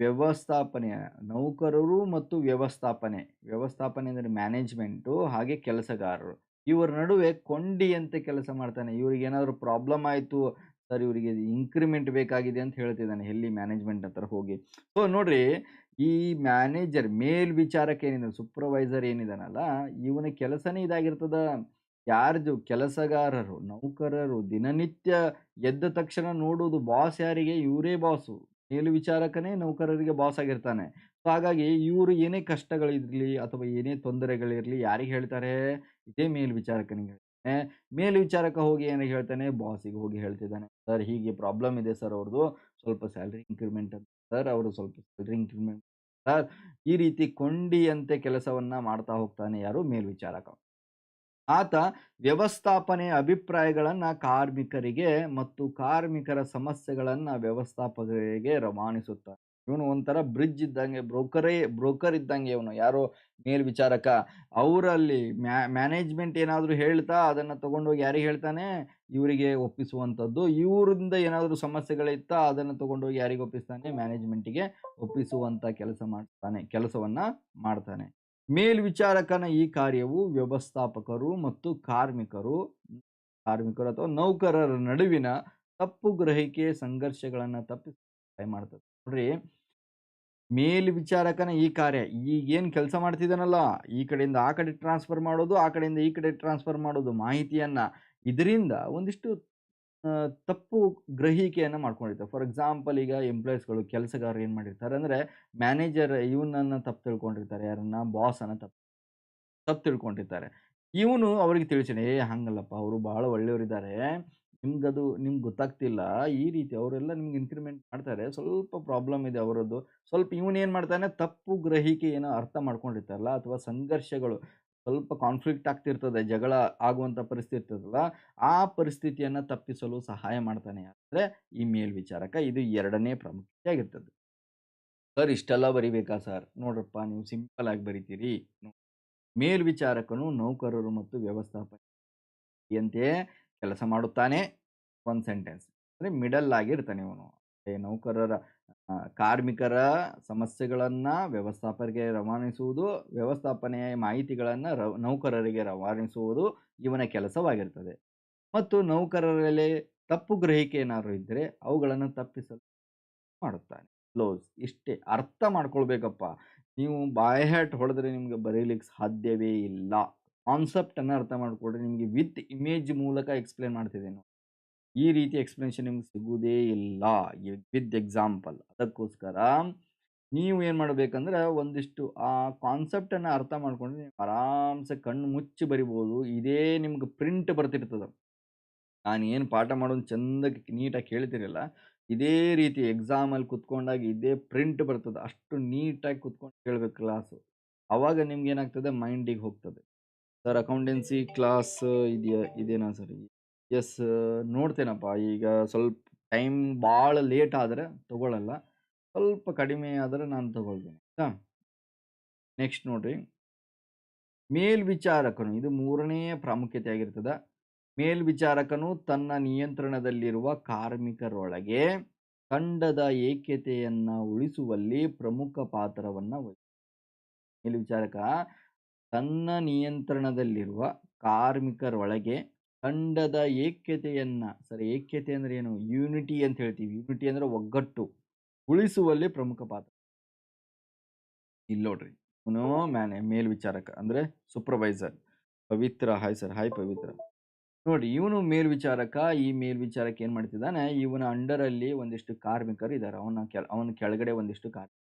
ವ್ಯವಸ್ಥಾಪನೆ, ನೌಕರರು ಮತ್ತು ವ್ಯವಸ್ಥಾಪನೆ. ವ್ಯವಸ್ಥಾಪನೆ ಅಂದರೆ ಮ್ಯಾನೇಜ್ಮೆಂಟು, ಹಾಗೆ ಕೆಲಸಗಾರರು. ಇವರ ನಡುವೆ ಕೊಂಡಿಯಂತೆ ಕೆಲಸ ಮಾಡ್ತಾನೆ. ಇವ್ರಿಗೆ ಏನಾದರೂ ಪ್ರಾಬ್ಲಮ್ ಆಯಿತು, ಸರ್ ಇವರಿಗೆ ಇನ್ಕ್ರಿಮೆಂಟ್ ಬೇಕಾಗಿದೆ ಅಂತ ಹೇಳ್ತಿದ್ದಾನೆ ಎಲ್ಲಿ ಮ್ಯಾನೇಜ್ಮೆಂಟ್ ಹತ್ರ ಹೋಗಿ. ಸೊ, ನೋಡ್ರಿ, ಈ ಮ್ಯಾನೇಜರ್ ಮೇಲ್ ವಿಚಾರಕ್ಕೆ ಏನಿದೆ ಸೂಪರ್ವೈಸರ್ ಏನಿದಾನಲ್ಲ, ಇವನ ಕೆಲಸನೇ ಇದಾಗಿರ್ತದ. ಯಾರ್ದು? ಕೆಲಸಗಾರರು, ನೌಕರರು, ದಿನನಿತ್ಯ ಎದ್ದ ತಕ್ಷಣ ನೋಡುವುದು ಬಾಸ್ ಯಾರಿಗೆ? ಇವರೇ ಬಾಸು. ಮೇಲ್ವಿಚಾರಕನೇ ನೌಕರರಿಗೆ ಬಾಸ್ ಆಗಿರ್ತಾನೆ. ಸೊ ಹಾಗಾಗಿ ಇವರು ಏನೇ ಕಷ್ಟಗಳಿರಲಿ ಅಥವಾ ಏನೇ ತೊಂದರೆಗಳಿರಲಿ ಯಾರಿಗೆ ಹೇಳ್ತಾರೆ? ಇದೇ ಮೇಲ್ವಿಚಾರಕನಿಗೆ ಹೇಳ್ತಾನೆ. ಮೇಲ್ವಿಚಾರಕ ಹೋಗಿ ಏನು ಹೇಳ್ತಾನೆ? ಬಾಸಿಗೆ ಹೋಗಿ ಹೇಳ್ತಿದ್ದಾನೆ. ಸರ್, ಹೀಗೆ ಪ್ರಾಬ್ಲಮ್ ಇದೆ ಸರ್ ಅವ್ರದ್ದು ಸ್ವಲ್ಪ ಸ್ಯಾಲ್ರಿ ಇನ್ಕ್ರಿಮೆಂಟ್ ಅಂತ ಸರ್, ಅವರು ಸ್ವಲ್ಪ ಸ್ಯಾಲ್ರಿ ಇನ್ಕ್ರಿಮೆಂಟ್ ಸರ್. ಈ ರೀತಿ ಕೊಂಡಿಯಂತೆ ಕೆಲಸವನ್ನು ಮಾಡ್ತಾ ಹೋಗ್ತಾನೆ ಯಾರು? ಮೇಲ್ವಿಚಾರಕ ಆತ ವ್ಯವಸ್ಥಾಪನೆ ಅಭಿಪ್ರಾಯಗಳನ್ನು ಕಾರ್ಮಿಕರಿಗೆ ಮತ್ತು ಕಾರ್ಮಿಕರ ಸಮಸ್ಯೆಗಳನ್ನು ವ್ಯವಸ್ಥಾಪಕರಿಗೆ ರವಾನಿಸುತ್ತಾನೆ ಇವನು ಒಂಥರ ಬ್ರಿಡ್ಜ್ ಇದ್ದಂಗೆ, ಬ್ರೋಕರೇ, ಬ್ರೋಕರ್ ಇದ್ದಂಗೆ ಇವನು. ಯಾರೋ ಮೇಲ್ವಿಚಾರಕ. ಅವರಲ್ಲಿ ಮ್ಯಾ, ಮ್ಯಾನೇಜ್ಮೆಂಟ್ ಏನಾದರೂ ಹೇಳ್ತಾ ಅದನ್ನು ತಗೊಂಡೋಗಿ ಯಾರಿಗೆ ಹೇಳ್ತಾನೆ? ಇವರಿಗೆ ಒಪ್ಪಿಸುವಂಥದ್ದು. ಇವರಿಂದ ಏನಾದರೂ ಸಮಸ್ಯೆಗಳಿತ್ತಾ ಅದನ್ನು ತಗೊಂಡೋಗಿ ಯಾರಿಗೆ ಒಪ್ಪಿಸ್ತಾನೆ? ಮ್ಯಾನೇಜ್ಮೆಂಟಿಗೆ ಒಪ್ಪಿಸುವಂಥ ಕೆಲಸ ಮಾಡ್ತಾನೆ, ಕೆಲಸವನ್ನು ಮಾಡ್ತಾನೆ. ಮೇಲ್ವಿಚಾರಕನ ಈ ಕಾರ್ಯವು ವ್ಯವಸ್ಥಾಪಕರು ಮತ್ತು ಕಾರ್ಮಿಕರು ಕಾರ್ಮಿಕರು ಅಥವಾ ನೌಕರರ ನಡುವಿನ ತಪ್ಪು ಗ್ರಹಿಕೆ ಸಂಘರ್ಷಗಳನ್ನು ತಪ್ಪಿಸಿ ಮಾಡ್ತದೆ. ನೋಡ್ರಿ, ಮೇಲ್ವಿಚಾರಕನ ಈ ಕಾರ್ಯ, ಈಗೇನು ಕೆಲಸ ಮಾಡ್ತಿದ್ದಾನಲ್ಲ, ಈ ಕಡೆಯಿಂದ ಆ ಕಡೆ ಟ್ರಾನ್ಸ್ಫರ್ ಮಾಡೋದು, ಆ ಕಡೆಯಿಂದ ಈ ಕಡೆ ಟ್ರಾನ್ಸ್ಫರ್ ಮಾಡೋದು ಮಾಹಿತಿಯನ್ನ, ಇದರಿಂದ ಒಂದಿಷ್ಟು ತಪ್ಪು ಗ್ರಹಿಕೆಯನ್ನು ಮಾಡ್ಕೊಂಡಿರ್ತಾರೆ ಫಾರ್ ಎಕ್ಸಾಂಪಲ್ ಈಗ ಎಂಪ್ಲಾಯೀಸ್ಗಳು ಕೆಲಸಗಾರರು ಏನು ಮಾಡಿರ್ತಾರೆ ಅಂದರೆ, ಮ್ಯಾನೇಜರ್ ಇವನನ್ನ ತಪ್ಪು ತಿಳ್ಕೊಂಡಿರ್ತಾರೆ, ಯಾರನ್ನ ಬಾಸನ್ನು ತಪ್ಪು ತಪ್ಪು ತಿಳ್ಕೊಂಡಿರ್ತಾರೆ. ಇವನು ಅವ್ರಿಗೆ ತಿಳಿಸಿನ, ಏ, ಹಂಗಲ್ಲಪ್ಪ, ಅವರು ಭಾಳ ಒಳ್ಳೆಯವರಿದ್ದಾರೆ. ನಿಮ್ಗದು, ನಿಮ್ಗೆ ಗೊತ್ತಾಗ್ತಿಲ್ಲ. ಈ ರೀತಿ ಅವರೆಲ್ಲ ನಿಮ್ಗೆ ಇನ್ಕ್ರಿಮೆಂಟ್ ಮಾಡ್ತಾರೆ. ಸ್ವಲ್ಪ ಪ್ರಾಬ್ಲಮ್ ಇದೆ ಅವರದ್ದು. ಸ್ವಲ್ಪ ಇವನು ಏನು ಮಾಡ್ತಾನೆ, ತಪ್ಪು ಗ್ರಹಿಕೆ ಏನೋ ಅರ್ಥ ಮಾಡ್ಕೊಂಡಿರ್ತಾರಲ್ಲ, ಅಥವಾ ಸಂಘರ್ಷಗಳು. ಸ್ವಲ್ಪ ಕಾನ್ಫ್ಲಿಕ್ಟ್ ಆಗ್ತಿರ್ತದೆ, ಜಗಳ ಆಗುವಂಥ ಪರಿಸ್ಥಿತಿ ಇರ್ತದಲ್ಲ, ಆ ಪರಿಸ್ಥಿತಿಯನ್ನು ತಪ್ಪಿಸಲು ಸಹಾಯ ಮಾಡ್ತಾನೆ ಅಂದರೆ ಈ ಮೇಲ್ವಿಚಾರಕ ಇದು ಎರಡನೇ ಪ್ರಾಮುಖ್ಯತೆ ಆಗಿರ್ತದೆ ಸರ್, ಇಷ್ಟೆಲ್ಲ ಬರಿಬೇಕಾ ಸರ್? ನೋಡ್ರಪ್ಪ, ನೀವು ಸಿಂಪಲ್ ಆಗಿ ಬರಿತೀರಿ. ಮೇಲ್ವಿಚಾರಕನು ನೌಕರರು ಮತ್ತು ವ್ಯವಸ್ಥಾಪಕಂತೆಯೇ ಕೆಲಸ ಮಾಡುತ್ತಾನೆ. ಒಂದು ಸೆಂಟೆನ್ಸ್ ಅಂದರೆ ಮಿಡಲ್ ಆಗಿರ್ತಾನೆ ಇವನು ನೌಕರರ ಕಾರ್ಮಿಕರ ಸಮಸ್ಯೆಗಳನ್ನು ವ್ಯವಸ್ಥಾಪಕರಿಗೆ ರವಾನಿಸುವುದು, ವ್ಯವಸ್ಥಾಪನೆಯ ಮಾಹಿತಿಗಳನ್ನು ರ ನೌಕರರಿಗೆ ರವಾನಿಸುವುದು ಇವನ ಕೆಲಸವಾಗಿರ್ತದೆ. ಮತ್ತು ನೌಕರರಲ್ಲಿ ತಪ್ಪು ಗ್ರಹಿಕೆ ಏನಾದರೂ ಇದ್ದರೆ ಅವುಗಳನ್ನು ತಪ್ಪಿಸಲು ಮಾಡುತ್ತಾನೆ. ಕ್ಲೋಸ್ ಇಷ್ಟೇ ಅರ್ಥ ಮಾಡ್ಕೊಳ್ಬೇಕಪ್ಪ. ನೀವು ಬಾಯ್ ಹ್ಯಾಟ್ ಹೊಡೆದ್ರೆ ನಿಮಗೆ ಬರೀಲಿಕ್ಕೆ ಸಾಧ್ಯವೇ ಇಲ್ಲ. ಕಾನ್ಸೆಪ್ಟನ್ನು ಅರ್ಥ ಮಾಡಿಕೊಡ್ರಿ ನಿಮಗೆ ವಿತ್ ಇಮೇಜ್ ಮೂಲಕ ಎಕ್ಸ್ಪ್ಲೇನ್ ಮಾಡ್ತಿದ್ದೇನೆ. ಈ ರೀತಿ ಎಕ್ಸ್ಪ್ಲನೇಷನ್ ನಿಮ್ಗೆ ಸಿಗುವುದೇ ಇಲ್ಲ. ವಿತ್ ಎಕ್ಸಾಂಪಲ್ ಅದಕ್ಕೋಸ್ಕರ ನೀವು ಏನು ಮಾಡಬೇಕಂದ್ರೆ ಒಂದಿಷ್ಟು ಆ ಕಾನ್ಸೆಪ್ಟನ್ನು ಅರ್ಥ ಮಾಡ್ಕೊಂಡ್ರೆ ನೀವು ಆರಾಮ್ಸೆ ಕಣ್ಣು ಮುಚ್ಚಿ ಬರಿಬೋದು. ಇದೇ ನಿಮ್ಗೆ ಪ್ರಿಂಟ್ ಬರ್ತಿರ್ತದೆ. ನಾನು ಏನು ಪಾಠ ಮಾಡೋದು ಚಂದಕ್ಕೆ ನೀಟಾಗಿ ಕೇಳ್ತಿರಲಿಲ್ಲ ಇದೇ ರೀತಿ ಎಕ್ಸಾಮಲ್ಲಿ ಕುತ್ಕೊಂಡಾಗ ಇದೇ ಪ್ರಿಂಟ್ ಬರ್ತದೆ. ಅಷ್ಟು ನೀಟಾಗಿ ಕುತ್ಕೊಂಡು ಕೇಳಬೇಕು ಕ್ಲಾಸು ಆವಾಗ ನಿಮ್ಗೆ ಏನಾಗ್ತದೆ? ಮೈಂಡಿಗೆ ಹೋಗ್ತದೆ. ಸರ್ ಅಕೌಂಟೆನ್ಸಿ ಕ್ಲಾಸ್ ಇದೆಯಾ? ಇದೇನಾ ಸರ್ ಎಸ್, ನೋಡ್ತೇನಪ್ಪ. ಈಗ ಸ್ವಲ್ಪ ಟೈಮ್ ಭಾಳ ಲೇಟ್ ಆದರೆ ತಗೊಳ್ಳಲ್ಲ ಸ್ವಲ್ಪ ಕಡಿಮೆ ಆದರೆ ನಾನು ತಗೊಳ್ತೀನಿ, ಆಯ್ತಾ? ನೆಕ್ಸ್ಟ್ ನೋಡ್ರಿ. ಮೇಲ್ವಿಚಾರಕನು, ಇದು ಮೂರನೇ ಪ್ರಾಮುಖ್ಯತೆ ಆಗಿರ್ತದೆ. ಮೇಲ್ವಿಚಾರಕನು ತನ್ನ ನಿಯಂತ್ರಣದಲ್ಲಿರುವ ಕಾರ್ಮಿಕರೊಳಗೆ ತಂಡದ ಏಕತೆಯನ್ನು ಉಳಿಸುವಲ್ಲಿ ಪ್ರಮುಖ ಪಾತ್ರವನ್ನು ವಹಿಸ ಮೇಲ್ವಿಚಾರಕ ತನ್ನ ನಿಯಂತ್ರಣದಲ್ಲಿರುವ ಕಾರ್ಮಿಕರೊಳಗೆ ತಂಡದ ಏಕ್ಯತೆಯನ್ನ ಸರ್ ಏಕ್ಯತೆ ಅಂದ್ರೆ ಏನು? ಯೂನಿಟಿ ಅಂತ ಹೇಳ್ತೀವಿ. ಯೂನಿಟಿ ಅಂದ್ರೆ ಒಗ್ಗಟ್ಟು, ಉಳಿಸುವಲ್ಲಿ ಪ್ರಮುಖ ಪಾತ್ರ. ಇಲ್ಲಿ ನೋಡ್ರಿ. ಇವನು ಮ್ಯಾನೆ, ಮೇಲ್ವಿಚಾರಕ ಅಂದ್ರೆ supervisor Pavithra hi sir hi Pavithra. ನೋಡಿ, ಇವನು ಮೇಲ್ವಿಚಾರಕ, ಈ ಮೇಲ್ವಿಚಾರಕ ಏನು ಮಾಡ್ತಿದ್ದಾನೆ? ಇವನ ಅಂಡರ್ ಅಲ್ಲಿ ಒಂದಿಷ್ಟು ಕಾರ್ಮಿಕರು ಇದ್ದಾರೆ ಅವನ ಕೆಳ, ಅವನ ಕೆಳಗಡೆ ಒಂದಿಷ್ಟು ಕಾರ್ಮಿಕ.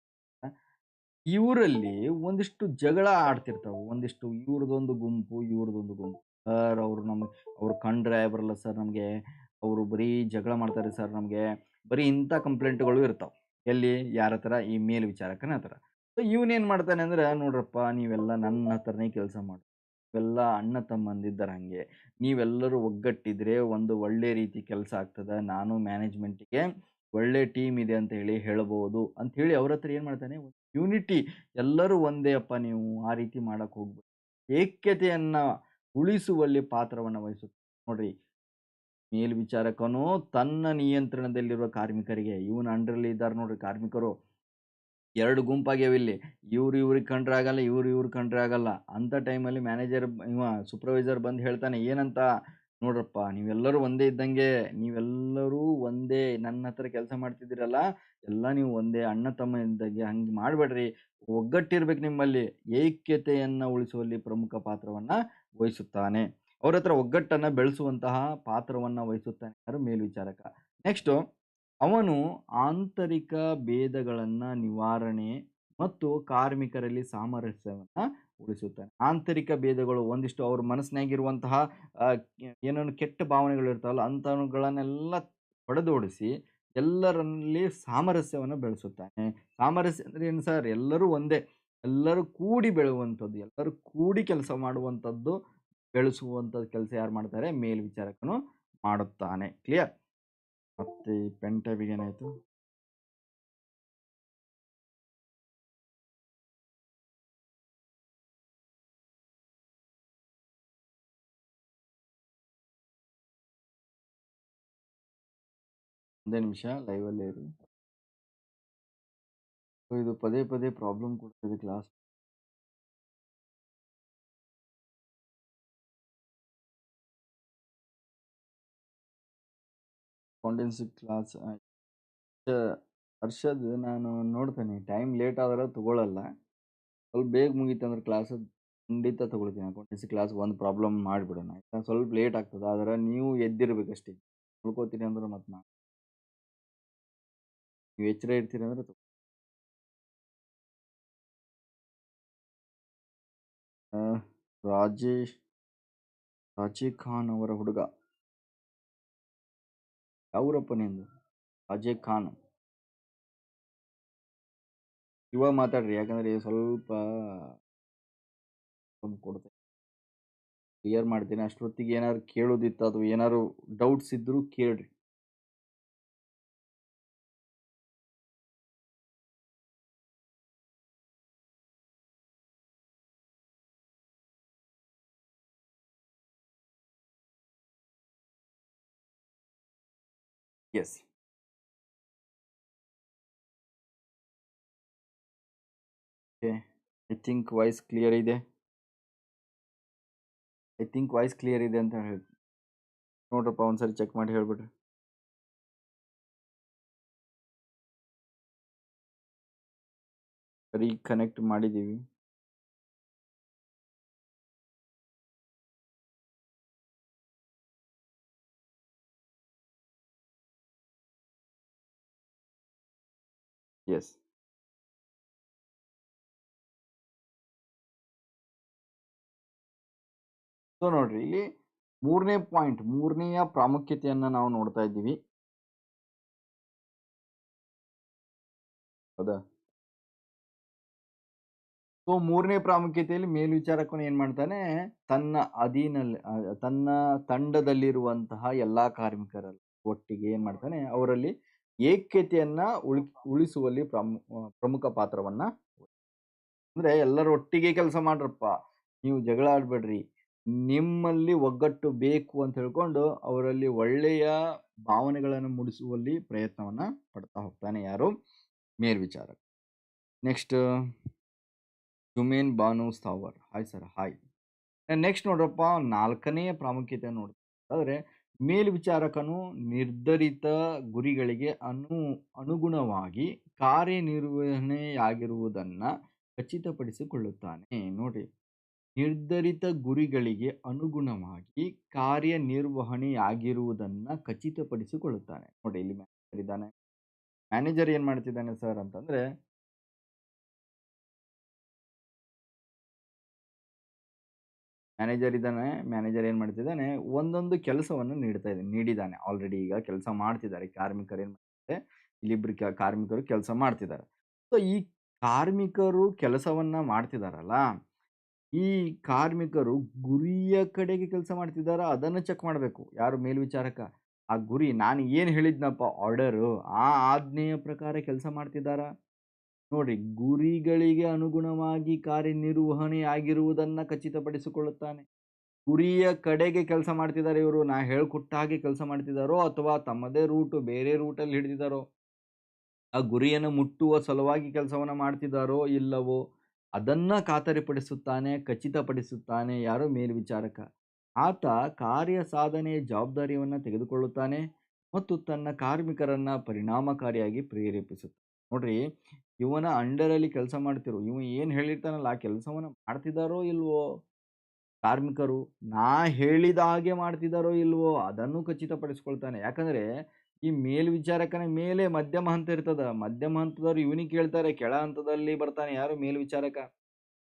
ಇವರಲ್ಲಿ ಒಂದಿಷ್ಟು ಜಗಳ ಆಡ್ತಿರ್ತಾವೆ. ಒಂದಿಷ್ಟು ಇವ್ರದೊಂದು ಗುಂಪು ಇವ್ರದೊಂದು ಗುಂಪು. ಸರ್ ಅವರು ನಮ್ಗೆ ಅವ್ರು ಕಂಡ್ರೆ ಬರಲ್ಲ ಸರ್ ನಮಗೆ. ಅವರು ಬರೀ ಜಗಳ ಮಾಡ್ತಾರೆ ಸರ್ ನಮಗೆ. ಬರೀ ಇಂಥ ಕಂಪ್ಲೇಂಟ್ಗಳು ಇರ್ತಾವೆ. ಎಲ್ಲಿ? ಯಾರ ಹತ್ರ? ಈ ಮೇಲ್ವಿಚಾರಕನ ಹತ್ರ. ಸೊ ಇವನೇನು ಮಾಡ್ತಾನೆ ಅಂದ್ರೆ, ನೋಡ್ರಪ್ಪ, ನೀವೆಲ್ಲ ನನ್ನ ಹತ್ರನೇ ಕೆಲಸ ಮಾಡಿ. ಇವೆಲ್ಲ ಅಣ್ಣ ತಮ್ಮಂದಿದ್ದಾರೆ ಹಂಗೆ. ನೀವೆಲ್ಲರೂ ಒಗ್ಗಟ್ಟಿದ್ರೆ ಒಂದು ಒಳ್ಳೆ ರೀತಿ ಕೆಲಸ ಆಗ್ತದೆ. ನಾನು ಮ್ಯಾನೇಜ್ಮೆಂಟಿಗೆ ಒಳ್ಳೆ ಟೀಮ್ ಇದೆ ಅಂತ ಹೇಳಿ ಹೇಳ್ಬೋದು. ಅಂತ ಹೇಳಿ ಅವ್ರ ಹತ್ರ ಏನು ಮಾಡ್ತಾನೆ? ಯೂನಿಟಿ ಎಲ್ಲರೂ ಒಂದೇ, ಅಪ್ಪ, ನೀವು ಆ ರೀತಿ ಮಾಡಕ್ ಹೋಗ್ಬೋದು ಏಕ್ಯತೆಯನ್ನ ಉಳಿಸುವಲ್ಲಿ ಪಾತ್ರವನ್ನು ವಹಿಸುತ್ತೆ. ನೋಡ್ರಿ, ಮೇಲ್ವಿಚಾರಕನು ತನ್ನ ನಿಯಂತ್ರಣದಲ್ಲಿರುವ ಕಾರ್ಮಿಕರಿಗೆ, ಇವನ ಅಂಡ್ರಲ್ಲಿ ಇದ್ದಾರೆ ನೋಡ್ರಿ ಕಾರ್ಮಿಕರು, ಎರಡು ಗುಂಪಾಗ್ಯಾವ ಇಲ್ಲಿ. ಇವ್ರು ಇವ್ರಿಗೆ ಕಂಡ್ರೆ ಆಗಲ್ಲ, ಇವ್ರು ಇವ್ರು ಕಂಡ್ರೆ ಆಗಲ್ಲ. ಅಂಥ ಟೈಮಲ್ಲಿ ಮ್ಯಾನೇಜರ್ ಇವ ಸೂಪರ್ವೈಸರ್ ಬಂದು ಹೇಳ್ತಾನೆ, ಏನಂತ? ನೋಡ್ರಪ್ಪ, ನೀವೆಲ್ಲರೂ ಒಂದೇ ಇದ್ದಂಗೆ, ನೀವೆಲ್ಲರೂ ಒಂದೇ, ನನ್ನ ಹತ್ರ ಕೆಲಸ ಮಾಡ್ತಿದ್ದೀರಲ್ಲ, ಎಲ್ಲ ನೀವು ಒಂದೇ, ಅಣ್ಣ ತಮ್ಮ ಇದ್ದಂಗೆ ಹಂಗೆ ಮಾಡಬೇಡ್ರಿ. ಒಗ್ಗಟ್ಟಿರ್ಬೇಕು ನಿಮ್ಮಲ್ಲಿ. ಏಕ್ಯತೆಯನ್ನು ಉಳಿಸುವಲ್ಲಿ ಪ್ರಮುಖ ಪಾತ್ರವನ್ನ ವಹಿಸುತ್ತಾನೆ. ಅವರ ಹತ್ರ ಒಗ್ಗಟ್ಟನ್ನು ಬೆಳೆಸುವಂತಹ ಪಾತ್ರವನ್ನು ವಹಿಸುತ್ತಾನೆ ಯಾರು? ಮೇಲ್ವಿಚಾರಕ. ನೆಕ್ಸ್ಟು ಅವನು ಆಂತರಿಕ ಭೇದಗಳನ್ನು ನಿವಾರಣೆ ಮತ್ತು ಕಾರ್ಮಿಕರಲ್ಲಿ ಸಾಮರಸ್ಯವನ್ನು ಉಳಿಸುತ್ತಾನೆ. ಆಂತರಿಕ ಭೇದಗಳು ಒಂದಿಷ್ಟು ಅವ್ರ ಮನಸ್ಸಿನಾಗಿರುವಂತಹ ಏನೇನು ಕೆಟ್ಟ ಭಾವನೆಗಳು ಇರ್ತಾವಲ್ಲ ಅಂಥವುಗಳನ್ನೆಲ್ಲ ಹೊಡೆದೋಡಿಸಿ ಎಲ್ಲರಲ್ಲಿ ಸಾಮರಸ್ಯವನ್ನು ಬೆಳೆಸುತ್ತಾನೆ. ಸಾಮರಸ್ಯ ಅಂದ್ರೆ ಏನು ಸರ್? ಎಲ್ಲರೂ ಒಂದೇ. ಎಲ್ಲರೂ ಕೂಡಿ ಬೆಳೆಯುವಂಥದ್ದು, ಎಲ್ಲರೂ ಕೂಡಿ ಕೆಲಸ ಮಾಡುವಂಥದ್ದು, ಬೆಳೆಸುವಂಥದ್ದು ಕೆಲಸ ಯಾರು ಮಾಡ್ತಾರೆ? ಮೇಲ್ವಿಚಾರಕನು ಮಾಡುತ್ತಾನೆ. ಕ್ಲಿಯರ್ ಮತ್ತೆ ಪೆನ್ ಏನಾಯ್ತು? ಒಂದೇ ನಿಮಿಷ ಲೈವಲ್ಲೇ ಇರಿ. ಸೊ ಇದು ಪದೇ ಪದೇ ಪ್ರಾಬ್ಲಮ್ ಕೊಡ್ತಿದೆ ಕ್ಲಾಸ್ ಅಕೌಂಟೆನ್ಸಿ ಕ್ಲಾಸ್ ಹರ್ಷದ್ ನಾನು ನೋಡ್ತೇನೆ ಟೈಮ್ ಲೇಟ್ ಆದ್ರೆ ತಗೊಳ್ಳಲ್ಲ ಸ್ವಲ್ಪ ಬೇಗ ಮುಗೀತಂದ್ರೆ ಕ್ಲಾಸ್ ಖಂಡಿತ ತಗೊಳ್ತೀನಿ. ಅಕೌಂಟೆನ್ಸಿ ಕ್ಲಾಸ್ ಒಂದು ಪ್ರಾಬ್ಲಮ್ ಮಾಡಿಬಿಡೋಣ. ಆಯಿತಾ ಸ್ವಲ್ಪ ಲೇಟ್ ಆಗ್ತದೆ, ಆದ್ರೆ ನೀವು ಎದ್ದಿರ್ಬೇಕಷ್ಟೇ. ಉಳ್ಕೋತೀರಿ ಅಂದ್ರೆ ಮತ್ತೆ ನಾ ನೀವು ಎಚ್ಚರ ಇರ್ತೀರಿ ಅಂದ್ರೆ ರಾಜೇಶ್ ರಾಜೇ ಖಾನ್ ಅವರ ಹುಡುಗ. ಯಾವೂರಪ್ಪ ನಿಂದು ರಾಜೇ ಖಾನ್ ಇವಾಗ ಮಾತಾಡ್ರಿ, ಯಾಕಂದ್ರೆ ಸ್ವಲ್ಪ ಒಂದು ಕೊಡ್ತೇನೆ ಕ್ಲಿಯರ್ ಮಾಡ್ತೀನಿ, ಅಷ್ಟೊತ್ತಿಗೆ ಏನಾದ್ರು ಕೇಳೋದಿತ್ತು, ಅಥವಾ ಏನಾದ್ರು ಡೌಟ್ಸ್ ಇದ್ದರೂ ಕೇಳ್ರಿ. Yes okay I think voice clear ಇದೆ. ಐ ಥಿಂಕ್ ವಾಯ್ಸ್ ಕ್ಲಿಯರ್ ಇದೆ ಅಂತ ಹೇಳಿ, ನೋಡ್ರಪ್ಪ ಒಂದ್ಸರಿ ಚೆಕ್ ಮಾಡಿ ಹೇಳ್ಬಿಡ್ರಿ. ರೀಕನೆಕ್ಟ್ ಮಾಡಿದ್ದೀವಿ. ಎಸ್ ಸೊ ನೋಡ್ರಿ ಇಲ್ಲಿ ಮೂರನೇ ಪಾಯಿಂಟ್ ಮೂರನೆಯ ಪ್ರಾಮುಖ್ಯತೆಯನ್ನ ನಾವು ನೋಡ್ತಾ ಇದ್ದೀವಿ. ಹೌದಾ? ಸೊ ಮೂರನೇ ಪ್ರಾಮುಖ್ಯತೆಯಲ್ಲಿ ಮೇಲ್ವಿಚಾರಕನು ಏನ್ ಮಾಡ್ತಾನೆ? ತನ್ನ ಅಧೀನಲ್ಲಿ ತನ್ನ ತಂಡದಲ್ಲಿರುವಂತಹ ಎಲ್ಲಾ ಕಾರ್ಮಿಕರಲ್ಲಿ ಒಟ್ಟಿಗೆ ಏನ್ ಮಾಡ್ತಾನೆ? ಅವರಲ್ಲಿ ಏಕ್ಯತೆಯನ್ನ ಉಳ್, ಉಳಿಸುವಲ್ಲಿ ಪ್ರಮು ಪ್ರಮುಖ ಪಾತ್ರವನ್ನ ಅಂದ್ರೆ ಎಲ್ಲರೂ ಒಟ್ಟಿಗೆ ಕೆಲಸ ಮಾಡ್ರಪ್ಪ. ನೀವು ಜಗಳ ಆಡ್ಬೇಡ್ರಿ. ನಿಮ್ಮಲ್ಲಿ ಒಗ್ಗಟ್ಟು ಬೇಕು ಅಂತ ಹೇಳ್ಕೊಂಡು ಅವರಲ್ಲಿ ಒಳ್ಳೆಯ ಭಾವನೆಗಳನ್ನು ಮೂಡಿಸುವಲ್ಲಿ ಪ್ರಯತ್ನವನ್ನ ಪಡ್ತಾ ಹೋಗ್ತಾನೆ ಯಾರು? ಮೇಲ್ವಿಚಾರಕ. ನೆಕ್ಸ್ಟ್ ಜುಮೇನ್ ಬಾನು ಸ್ಥಾವರ್ ಹಾಯ್ ಸರ್ ಹಾಯ್ ನೆಕ್ಸ್ಟ್ ನೋಡ್ರಪ್ಪ ನಾಲ್ಕನೇ ಪ್ರಾಮುಖ್ಯತೆ ನೋಡಿ ಆದರೆ ಮೇಲ್ವಿಚಾರಕನು ನಿರ್ಧರಿತ ಗುರಿಗಳಿಗೆ ಅನು, ಅನುಗುಣವಾಗಿ ಕಾರ್ಯನಿರ್ವಹಣೆಯಾಗಿರುವುದನ್ನು ಖಚಿತಪಡಿಸಿಕೊಳ್ಳುತ್ತಾನೆ. ನೋಡಿ, ನಿರ್ಧರಿತ ಗುರಿಗಳಿಗೆ ಅನುಗುಣವಾಗಿ ಕಾರ್ಯನಿರ್ವಹಣೆಯಾಗಿರುವುದನ್ನು ಖಚಿತಪಡಿಸಿಕೊಳ್ಳುತ್ತಾನೆ. ನೋಡಿ, ಇಲ್ಲಿ ಮ್ಯಾನೇಜರ್ ಇದ್ದಾನೆ. ಮ್ಯಾನೇಜರ್ ಏನು ಮಾಡ್ತಿದ್ದಾನೆ ಸರ್ ಅಂತಂದರೆ ಮ್ಯಾನೇಜರ್ ಇದ್ದಾನೆ ಮ್ಯಾನೇಜರ್ ಏನು ಮಾಡ್ತಿದ್ದಾನೆ, ಒಂದೊಂದು ಕೆಲಸವನ್ನು ನೀಡ್ತಾ ಇದ್ದಾನೆ, ನೀಡಿದ್ದಾನೆ. ಆಲ್ರೆಡಿ ಈಗ ಕೆಲಸ ಮಾಡ್ತಿದ್ದಾರೆ. ಕಾರ್ಮಿಕರು ಏನು ಮಾಡ್ತಾರೆ ಇಲ್ಲಿಬ್ಬರು ಕಾರ್ಮಿಕರು ಕೆಲಸ ಮಾಡ್ತಿದ್ದಾರೆ. ಸೊ ಈ ಕಾರ್ಮಿಕರು ಕೆಲಸವನ್ನು ಮಾಡ್ತಿದ್ದಾರಲ್ಲ ಈ ಕಾರ್ಮಿಕರು ಗುರಿಯ ಕಡೆಗೆ ಕೆಲಸ ಮಾಡ್ತಿದ್ದಾರ? ಅದನ್ನು ಚೆಕ್ ಮಾಡಬೇಕು. ಯಾರು ಮೇಲ್ವಿಚಾರಕ? ಆ ಗುರಿ, ನಾನು ಏನು ಹೇಳಿದ್ನಪ್ಪ ಆರ್ಡರು ಆ ಆಜ್ಞೆಯ ಪ್ರಕಾರ ಕೆಲಸ ಮಾಡ್ತಿದ್ದಾರಾ? ನೋಡಿ, ಗುರಿಗಳಿಗೆ ಅನುಗುಣವಾಗಿ ಕಾರ್ಯನಿರ್ವಹಣೆ ಆಗಿರುವುದನ್ನು ಖಚಿತಪಡಿಸಿಕೊಳ್ಳುತ್ತಾನೆ. ಗುರಿಯ ಕಡೆಗೆ ಕೆಲಸ ಮಾಡ್ತಿದ್ದಾರೆ ಇವರು. ನಾ ಹೇಳ್ಕೊಟ್ಟ ಹಾಗೆ ಕೆಲಸ ಮಾಡ್ತಿದ್ದಾರೋ ಅಥವಾ ತಮ್ಮದೇ ರೂಟು, ಬೇರೆ ರೂಟಲ್ಲಿ ಹಿಡಿದಿದ್ದಾರೋ? ಆ ಗುರಿಯನ್ನು ಮುಟ್ಟುವ ಸಲುವಾಗಿ ಕೆಲಸವನ್ನು ಮಾಡ್ತಿದ್ದಾರೋ ಇಲ್ಲವೋ? ಅದನ್ನ ಖಾತರಿಪಡಿಸುತ್ತಾನೆ, ಖಚಿತಪಡಿಸುತ್ತಾನೆ, ಯಾರೋ ಮೇಲ್ವಿಚಾರಕ. ಆತ ಕಾರ್ಯ ಸಾಧನೆಯ ಜವಾಬ್ದಾರಿಯನ್ನು ತೆಗೆದುಕೊಳ್ಳುತ್ತಾನೆ ಮತ್ತು ತನ್ನ ಕಾರ್ಮಿಕರನ್ನು ಪರಿಣಾಮಕಾರಿಯಾಗಿ ಪ್ರೇರೇಪಿಸುತ್ತಾನೆ. ನೋಡ್ರಿ, ಇವನ ಅಂಡರಲ್ಲಿ ಕೆಲಸ ಮಾಡ್ತಿರೋ. ಇವ ಏನು ಹೇಳಿರ್ತಾನಲ್ಲ, ಆ ಕೆಲಸವನ್ನು ಮಾಡ್ತಿದ್ದಾರೋ ಇಲ್ವೋ? ಕಾರ್ಮಿಕರು, ನಾ ಹೇಳಿದ ಹಾಗೆ ಮಾಡ್ತಿದ್ದಾರೋ ಇಲ್ವೋ? ಅದನ್ನು ಖಚಿತಪಡಿಸ್ಕೊಳ್ತಾನೆ. ಯಾಕಂದ್ರೆ, ಈ ಮೇಲ್ವಿಚಾರಕನ ಮೇಲೆ ಮಧ್ಯಮ ಹಂತ ಇರ್ತದ. ಮಧ್ಯಮ ಹಂತದವ್ರು ಇವನಿಗೆ ಕೇಳ್ತಾರೆ, ಕೆಳ ಹಂತದಲ್ಲಿ ಬರ್ತಾನೆ ಯಾರು ಮೇಲ್ವಿಚಾರಕ?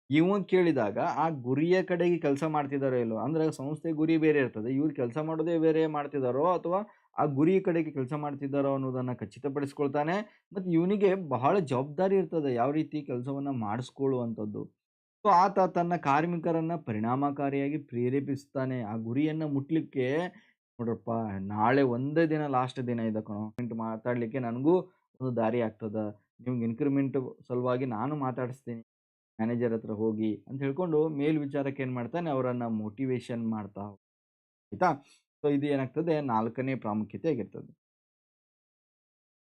ಇವನು ಕೇಳಿದಾಗ, ಆ ಗುರಿಯ ಕಡೆಗೆ ಕೆಲಸ ಮಾಡ್ತಿದ್ದಾರೋ ಇಲ್ವೋ? ಅಂದ್ರೆ ಸಂಸ್ಥೆ ಗುರಿ ಬೇರೆ ಇರ್ತದೆ. ಇವ್ರು ಕೆಲಸ ಮಾಡೋದೇ ಬೇರೆ ಮಾಡ್ತಿದ್ದಾರೋ ಅಥವಾ ಆ ಗುರಿ ಕಡೆಗೆ ಕೆಲಸ ಮಾಡ್ತಿದ್ದಾರೋ ಅನ್ನೋದನ್ನು ಖಚಿತಪಡಿಸ್ಕೊಳ್ತಾನೆ. ಮತ್ತು ಇವನಿಗೆ ಬಹಳ ಜವಾಬ್ದಾರಿ ಇರ್ತದೆ ಯಾವ ರೀತಿ ಕೆಲಸವನ್ನು ಮಾಡಿಸ್ಕೊಳ್ಳುವಂಥದ್ದು. ಸೊ ಆತ ತನ್ನ ಕಾರ್ಮಿಕರನ್ನು ಪರಿಣಾಮಕಾರಿಯಾಗಿ ಪ್ರೇರೇಪಿಸ್ತಾನೆ. ಆ ಗುರಿಯನ್ನು ಮುಟ್ಲಿಕ್ಕೆ ನೋಡ್ರಪ್ಪ, ನಾಳೆ ಒಂದೇ ದಿನ ಲಾಸ್ಟ್ ದಿನ ಇದೆ ಕಣೋ. ಮಾತಾಡಲಿಕ್ಕೆ ನನಗೂ ಒಂದು ದಾರಿ ಆಗ್ತದೆ. ನಿಮ್ಗೆ ಇನ್ಕ್ರಿಮೆಂಟ್ ಸಲುವಾಗಿ ನಾನು ಮಾತಾಡಿಸ್ತೀನಿ. ಮ್ಯಾನೇಜರ್ ಹತ್ರ ಹೋಗಿ ಅಂತ ಹೇಳ್ಕೊಂಡು ಮೇಲ್ವಿಚಾರಕ್ಕೆ ಏನು ಮಾಡ್ತಾನೆ? ಅವರನ್ನು ಮೋಟಿವೇಶನ್ ಮಾಡ್ತಾ ಆಯ್ತಾ? ಸೊ, ಇದು ಏನಾಗ್ತದೆ? ನಾಲ್ಕನೇ ಪ್ರಾಮುಖ್ಯತೆ ಆಗಿರ್ತದೆ.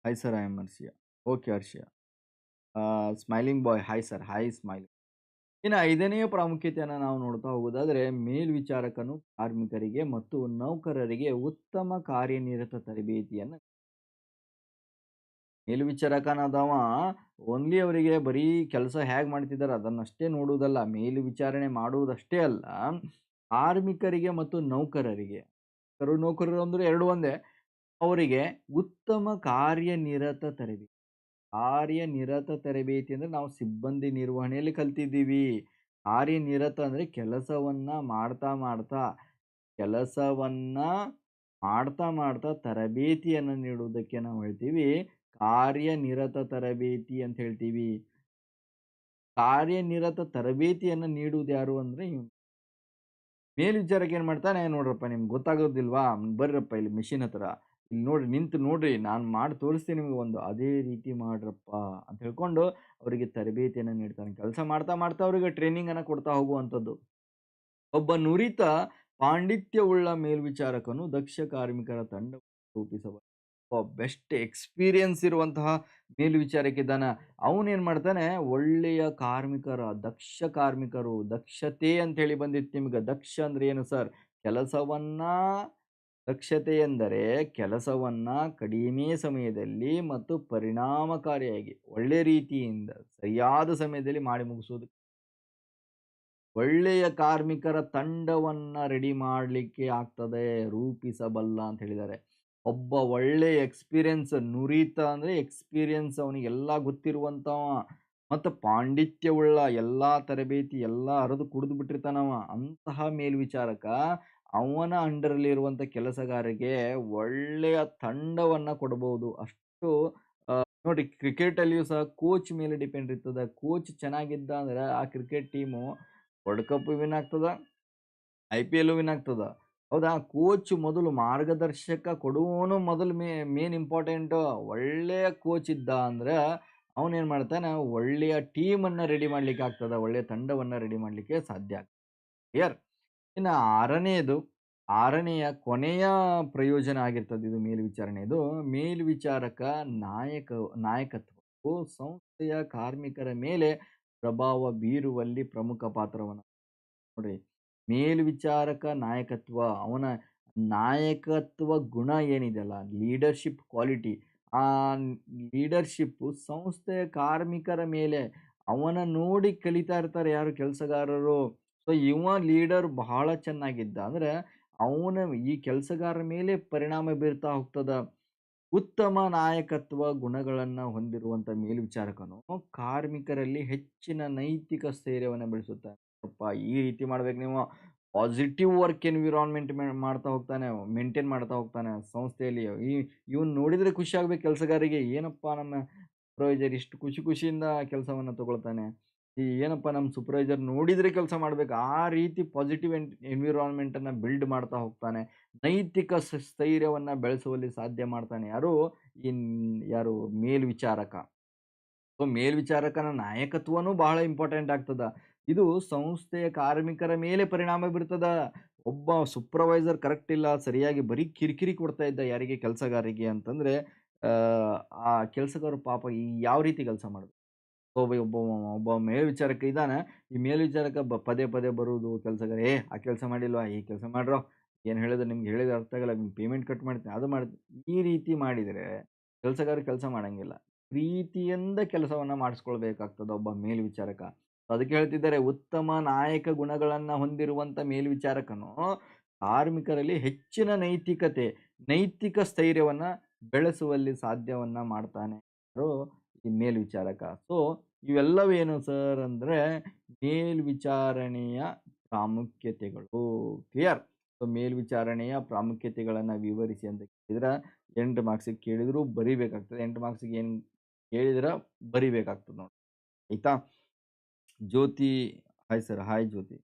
Hi sir I'm Harshiya okay Harshiya smiling boy hi sir hi smiling ಇನ್ನು ಐದನೆಯ ಪ್ರಾಮುಖ್ಯತೆಯನ್ನು ನಾವು ನೋಡ್ತಾ ಹೋಗೋದಾದರೆ, ಮೇಲ್ವಿಚಾರಕನು ಕಾರ್ಮಿಕರಿಗೆ ಮತ್ತು ನೌಕರರಿಗೆ ಉತ್ತಮ ಕಾರ್ಯನಿರತ ತರಬೇತಿಯನ್ನು ಮೇಲ್ವಿಚಾರಕನಾದವ ಓನ್ಲಿ ಅವರಿಗೆ ಬರೀ ಕೆಲಸ ಹೇಗೆ ಮಾಡ್ತಿದ್ದಾರೆ ಅದನ್ನಷ್ಟೇ ನೋಡುವುದಲ್ಲ, ಮೇಲ್ವಿಚಾರಣೆ ಮಾಡುವುದಷ್ಟೇ ಅಲ್ಲ, ಕಾರ್ಮಿಕರಿಗೆ ಮತ್ತು ನೌಕರರಿಗೆ. ಕರು, ನೌಕರರು ಅಂದರೆ ಎರಡು ಒಂದೇ. ಅವರಿಗೆ ಉತ್ತಮ ಕಾರ್ಯನಿರತ ತರಬೇತಿ. ಕಾರ್ಯನಿರತ ತರಬೇತಿ ಅಂದರೆ ನಾವು ಸಿಬ್ಬಂದಿ ನಿರ್ವಹಣೆಯಲ್ಲಿ ಕಲ್ತಿದ್ದೀವಿ. ಕಾರ್ಯನಿರತ ಅಂದರೆ ಕೆಲಸವನ್ನ ಮಾಡ್ತಾ ಮಾಡ್ತಾ, ಕೆಲಸವನ್ನ ಮಾಡ್ತಾ ಮಾಡ್ತಾ ತರಬೇತಿಯನ್ನು ನೀಡುವುದಕ್ಕೆ ನಾವು ಹೇಳ್ತೀವಿ. ಕಾರ್ಯನಿರತ ತರಬೇತಿ ಅಂತ ಹೇಳ್ತೀವಿ. ಕಾರ್ಯನಿರತ ತರಬೇತಿಯನ್ನು ನೀಡುವುದು ಯಾರು ಅಂದರೆ ಮೇಲ್ವಿಚಾರಕ್ಕೆ ಏನು ಮಾಡ್ತಾನೆ, ನೋಡ್ರಪ್ಪ ನಿಮ್ಗೆ ಗೊತ್ತಾಗೋದಿಲ್ವಾ? ಬರ್ರಪ್ಪ ಇಲ್ಲಿ ಮಿಷಿನ್ ಹತ್ರ. ಇಲ್ಲಿ ನೋಡ್ರಿ, ನಿಂತು ನೋಡ್ರಿ, ನಾನು ಮಾಡಿ ತೋರಿಸ್ತೀನಿ ನಿಮಗೆ ಒಂದು ಅದೇ ರೀತಿ ಮಾಡ್ರಪ್ಪ ಅಂತ ಹೇಳ್ಕೊಂಡು ಅವರಿಗೆ ತರಬೇತಿಯನ್ನು ನೀಡ್ತಾನೆ. ಕೆಲಸ ಮಾಡ್ತಾ ಮಾಡ್ತಾ ಅವರಿಗೆ ಟ್ರೈನಿಂಗನ್ನು ಕೊಡ್ತಾ ಹೋಗುವಂಥದ್ದು. ಒಬ್ಬ ನುರಿತ ಪಾಂಡಿತ್ಯವುಳ್ಳ ಮೇಲ್ವಿಚಾರಕನು ದಕ್ಷ ಕಾರ್ಮಿಕರ ತಂಡ ರೂಪಿಸಬಲ್ಲ ಬೆಸ್ಟ್ ಎಕ್ಸ್ಪೀರಿಯನ್ಸ್ ಇರುವಂತಹ ಮೇಲ್ವಿಚಾರಕಿದ್ದಾನ. ಅವನೇನು ಮಾಡ್ತಾನೆ, ಒಳ್ಳೆಯ ಕಾರ್ಮಿಕರ, ದಕ್ಷ ಕಾರ್ಮಿಕರು, ದಕ್ಷತೆ ಅಂತ ಹೇಳಿ ಬಂದಿತ್ತು ನಿಮ್ಗೆ. ದಕ್ಷ ಅಂದ್ರೆ ಏನು ಸರ್? ಕೆಲಸವನ್ನ, ದಕ್ಷತೆ ಎಂದರೆ ಕೆಲಸವನ್ನ ಕಡಿಮೆ ಸಮಯದಲ್ಲಿ ಮತ್ತು ಪರಿಣಾಮಕಾರಿಯಾಗಿ, ಒಳ್ಳೆ ರೀತಿಯಿಂದ, ಸರಿಯಾದ ಸಮಯದಲ್ಲಿ ಮಾಡಿ ಮುಗಿಸೋದು ಒಳ್ಳೆಯ ಕಾರ್ಮಿಕರ ತಂಡವನ್ನ ರೆಡಿ ಮಾಡಲಿಕ್ಕೆ ಆಗ್ತದೆ, ರೂಪಿಸಬಲ್ಲ ಅಂತ ಹೇಳಿದ್ದಾರೆ. ಒಬ್ಬ ಒಳ್ಳೆ ಎಕ್ಸ್ಪೀರಿಯನ್ಸ್, ನುರಿತ ಅಂದರೆ ಎಕ್ಸ್ಪೀರಿಯನ್ಸ್ ಅವನಿಗೆಲ್ಲ ಗೊತ್ತಿರುವಂಥವ. ಮತ್ತು ಪಾಂಡಿತ್ಯವುಳ್ಳ ಎಲ್ಲ ತರಬೇತಿ, ಎಲ್ಲ ಹರಿದು ಕುಡಿದು ಬಿಟ್ಟಿರ್ತಾನವ. ಅಂತಹ ಮೇಲ್ವಿಚಾರಕ ಅವನ ಅಂಡರಲ್ಲಿ ಇರುವಂಥ ಕೆಲಸಗಾರರಿಗೆ ಒಳ್ಳೆಯ ತಂಡವನ್ನು ಕೊಡಬಹುದು ಅಷ್ಟು ನೋಡಿ ಕ್ರಿಕೆಟಲ್ಲಿಯೂ ಸಹ ಕೋಚ್ ಮೇಲೆ ಡಿಪೆಂಡ್ ಇರ್ತದೆ. ಕೋಚ್ ಚೆನ್ನಾಗಿದ್ದ ಅಂದ್ರೆ ಆ cricket team world cup win ಆಗ್ತದ, ಐ ಪಿ ಎಲ್ ವಿನ್ ಆಗ್ತದ. ಹೌದಾ? ಕೋಚ್ ಮೊದಲು ಮಾರ್ಗದರ್ಶಕ ಕೊಡುವನು ಮೊದಲು ಮೇ ಮೇನ್ ಇಂಪಾರ್ಟೆಂಟ್ ಒಳ್ಳೆಯ ಕೋಚ್ ಇದ್ದ ಅಂದ್ರೆ ಅವನೇನು ಮಾಡ್ತಾನೆ? ಒಳ್ಳೆಯ ಟೀಮನ್ನು ರೆಡಿ ಮಾಡ್ಲಿಕ್ಕೆ ಆಗ್ತದೆ, ಒಳ್ಳೆಯ ತಂಡವನ್ನು ರೆಡಿ ಮಾಡಲಿಕ್ಕೆ ಸಾಧ್ಯ ಆಗ್ತದೆ. ಕ್ಲಿಯರ್ ಇನ್ನು ಆರನೆಯದು ಆರನೆಯ ಕೊನೆಯ ಪ್ರಯೋಜನ ಆಗಿರ್ತದೆ ಇದು ಮೇಲ್ವಿಚಾರಣೆಯದು ಮೇಲ್ವಿಚಾರಕ ನಾಯಕ, ನಾಯಕತ್ವವು ಸಂಸ್ಥೆಯ ಕಾರ್ಮಿಕರ ಮೇಲೆ ಪ್ರಭಾವ ಬೀರುವಲ್ಲಿ ಪ್ರಮುಖ ಪಾತ್ರವನ್ನು ನೋಡ್ರಿ. ಮೇಲ್ವಿಚಾರಕ ನಾಯಕತ್ವ, ಅವನ ನಾಯಕತ್ವ ಗುಣ ಏನಿದೆಯಲ್ಲ ಲೀಡರ್‌ಶಿಪ್ ಕ್ವಾಲಿಟಿ ಆ ಲೀಡರ್‌ಶಿಪ್ಪು ಸಂಸ್ಥೆಯ ಕಾರ್ಮಿಕರ ಮೇಲೆ ಅವನ ನೋಡಿ ಕಲಿತಾ ಇರ್ತಾರೆ ಯಾರು ಕೆಲಸಗಾರರು. ಸೊ ಇವ ಲೀಡರ್ ಬಹಳ ಚೆನ್ನಾಗಿದ್ದ ಅಂದರೆ ಅವನ ಈ ಕೆಲಸಗಾರರ ಮೇಲೆ ಪರಿಣಾಮ ಬೀರ್ತಾ ಹೋಗ್ತದ. ಉತ್ತಮ ನಾಯಕತ್ವ ಗುಣಗಳನ್ನು ಹೊಂದಿರುವಂತ ಮೇಲ್ವಿಚಾರಕನು ಕಾರ್ಮಿಕರಲ್ಲಿ ಹೆಚ್ಚಿನ ನೈತಿಕ ಸ್ಥೈರ್ಯವನ್ನು ಬೆಳೆಸುತ್ತಾನೆ. ಯಪ್ಪ ಈ ರೀತಿ ಮಾಡ್ಬೇಕು ನೀವು. ಪಾಸಿಟಿವ್ ವರ್ಕ್ ಎನ್ವಿರಾನ್ಮೆಂಟ್ ಮಾಡ್ತಾ ಹೋಗ್ತಾನೆ, ಮೇಂಟೈನ್ ಮಾಡ್ತಾ ಹೋಗ್ತಾನೆ ಸಂಸ್ಥೆಯಲ್ಲಿ. ಈ ಇವನು ನೋಡಿದ್ರೆ ಖುಷಿ ಆಗ್ಬೇಕು ಕೆಲಸಗಾರಿಗೆ ಏನಪ್ಪ ನಮ್ಮ ಸೂಪರ್ವೈಸರ್ ಇಷ್ಟು ಖುಷಿ ಖುಷಿಯಿಂದ ಕೆಲಸವನ್ನ ತಗೊಳ್ತಾನೆ. ಈ ಏನಪ್ಪ ನಮ್ಮ ಸೂಪರ್ವೈಸರ್ ನೋಡಿದ್ರೆ ಕೆಲಸ ಮಾಡ್ಬೇಕು. ಆ ರೀತಿ ಪಾಸಿಟಿವ್ ಎನ್ ಎನ್ವಿರಾನ್ಮೆಂಟ್ ಅನ್ನ ಬಿಲ್ಡ್ ಮಾಡ್ತಾ ಹೋಗ್ತಾನೆ. ನೈತಿಕ ಸ್ಥೈರ್ಯವನ್ನ ಬೆಳೆಸುವಲ್ಲಿ ಸಾಧ್ಯ ಮಾಡ್ತಾನೆ. ಯಾರು? ಇನ್ ಯಾರು ಮೇಲ್ವಿಚಾರಕ. ಸೊ ಮೇಲ್ವಿಚಾರಕನ ನಾಯಕತ್ವನೂ ಬಹಳ ಇಂಪಾರ್ಟೆಂಟ್ ಆಗ್ತದ. ಇದು ಸಂಸ್ಥೆಯ ಕಾರ್ಮಿಕರ ಮೇಲೆ ಪರಿಣಾಮ ಬೀರ್ತದ. ಒಬ್ಬ ಸೂಪರ್ವೈಸರ್ ಕರೆಕ್ಟ್ ಇಲ್ಲ, ಸರಿಯಾಗಿ ಬರೀ ಕಿರಿಕಿರಿ ಕೊಡ್ತಾ ಇದ್ದ ಯಾರಿಗೆ? ಕೆಲಸಗಾರರಿಗೆ ಅಂತಂದ್ರೆ ಆ ಕೆಲಸಗಾರ ಪಾಪ ಈ ಯಾವ ರೀತಿ ಕೆಲಸ ಮಾಡ್ಬೇಕು? ಒಬ್ಬ ಒಬ್ಬ ಒಬ್ಬ ಮೇಲ್ವಿಚಾರಕ ಇದ್ದಾನೆ ಈ ಮೇಲ್ವಿಚಾರಕ ಬ ಪದೇ ಪದೇ ಬರುವುದು ಕೆಲಸಗಾರ, "ಏ ಆ ಕೆಲಸ ಮಾಡಿಲ್ವಾ? ಈ ಕೆಲಸ ಮಾಡ್ರೋ. ಏನು ಹೇಳಿದ್ರೆ ನಿಮ್ಗೆ ಹೇಳಿದ ಅರ್ಥ ಆಗಲ್ಲ. ನಿಮ್ಗೆ ಪೇಮೆಂಟ್ ಕಟ್ ಮಾಡ್ತೀನಿ, ಅದು ಮಾಡ್ತೀನಿ." ಈ ರೀತಿ ಮಾಡಿದರೆ ಕೆಲಸಗಾರ ಕೆಲಸ ಮಾಡೋಂಗಿಲ್ಲ ಪ್ರೀತಿಯಿಂದ ಕೆಲಸವನ್ನು ಮಾಡಿಸ್ಕೊಳ್ಬೇಕಾಗ್ತದೆ ಒಬ್ಬ ಮೇಲ್ವಿಚಾರಕ. ಅದಕ್ಕೆ ಹೇಳ್ತಿದ್ದಾರೆ ಉತ್ತಮ ನಾಯಕ ಗುಣಗಳನ್ನ ಹೊಂದಿರುವಂತ ಮೇಲ್ವಿಚಾರಕನು ಕಾರ್ಮಿಕರಲ್ಲಿ ಹೆಚ್ಚಿನ ನೈತಿಕತೆ, ನೈತಿಕ ಸ್ಥೈರ್ಯವನ್ನ ಬೆಳೆಸುವಲ್ಲಿ ಸಾಧ್ಯವನ್ನ ಮಾಡ್ತಾನೆ. ಈ ಮೇಲ್ವಿಚಾರಕ. ಸೊ ಇವೆಲ್ಲವೇನು ಸರ್ ಅಂದ್ರೆ ಮೇಲ್ವಿಚಾರಣೆಯ ಪ್ರಾಮುಖ್ಯತೆಗಳು. ಕ್ಲಿಯರ್? ಸೊ ಮೇಲ್ವಿಚಾರಣೆಯ ಪ್ರಾಮುಖ್ಯತೆಗಳನ್ನ ವಿವರಿಸಿ ಅಂತ ಕೇಳಿದ್ರೆ ಎಂಟು ಮಾರ್ಕ್ಸಿಗೆ ಕೇಳಿದ್ರು ಬರಿಬೇಕಾಗ್ತದೆ. ಎಂಟು ಮಾರ್ಕ್ಸಿಗೆ ಏನು ಕೇಳಿದ್ರೆ ಬರಿಬೇಕಾಗ್ತದೆ ನೋಡಿ. ಆಯ್ತಾ? Jyothi, hi sir. Hi Jyothi.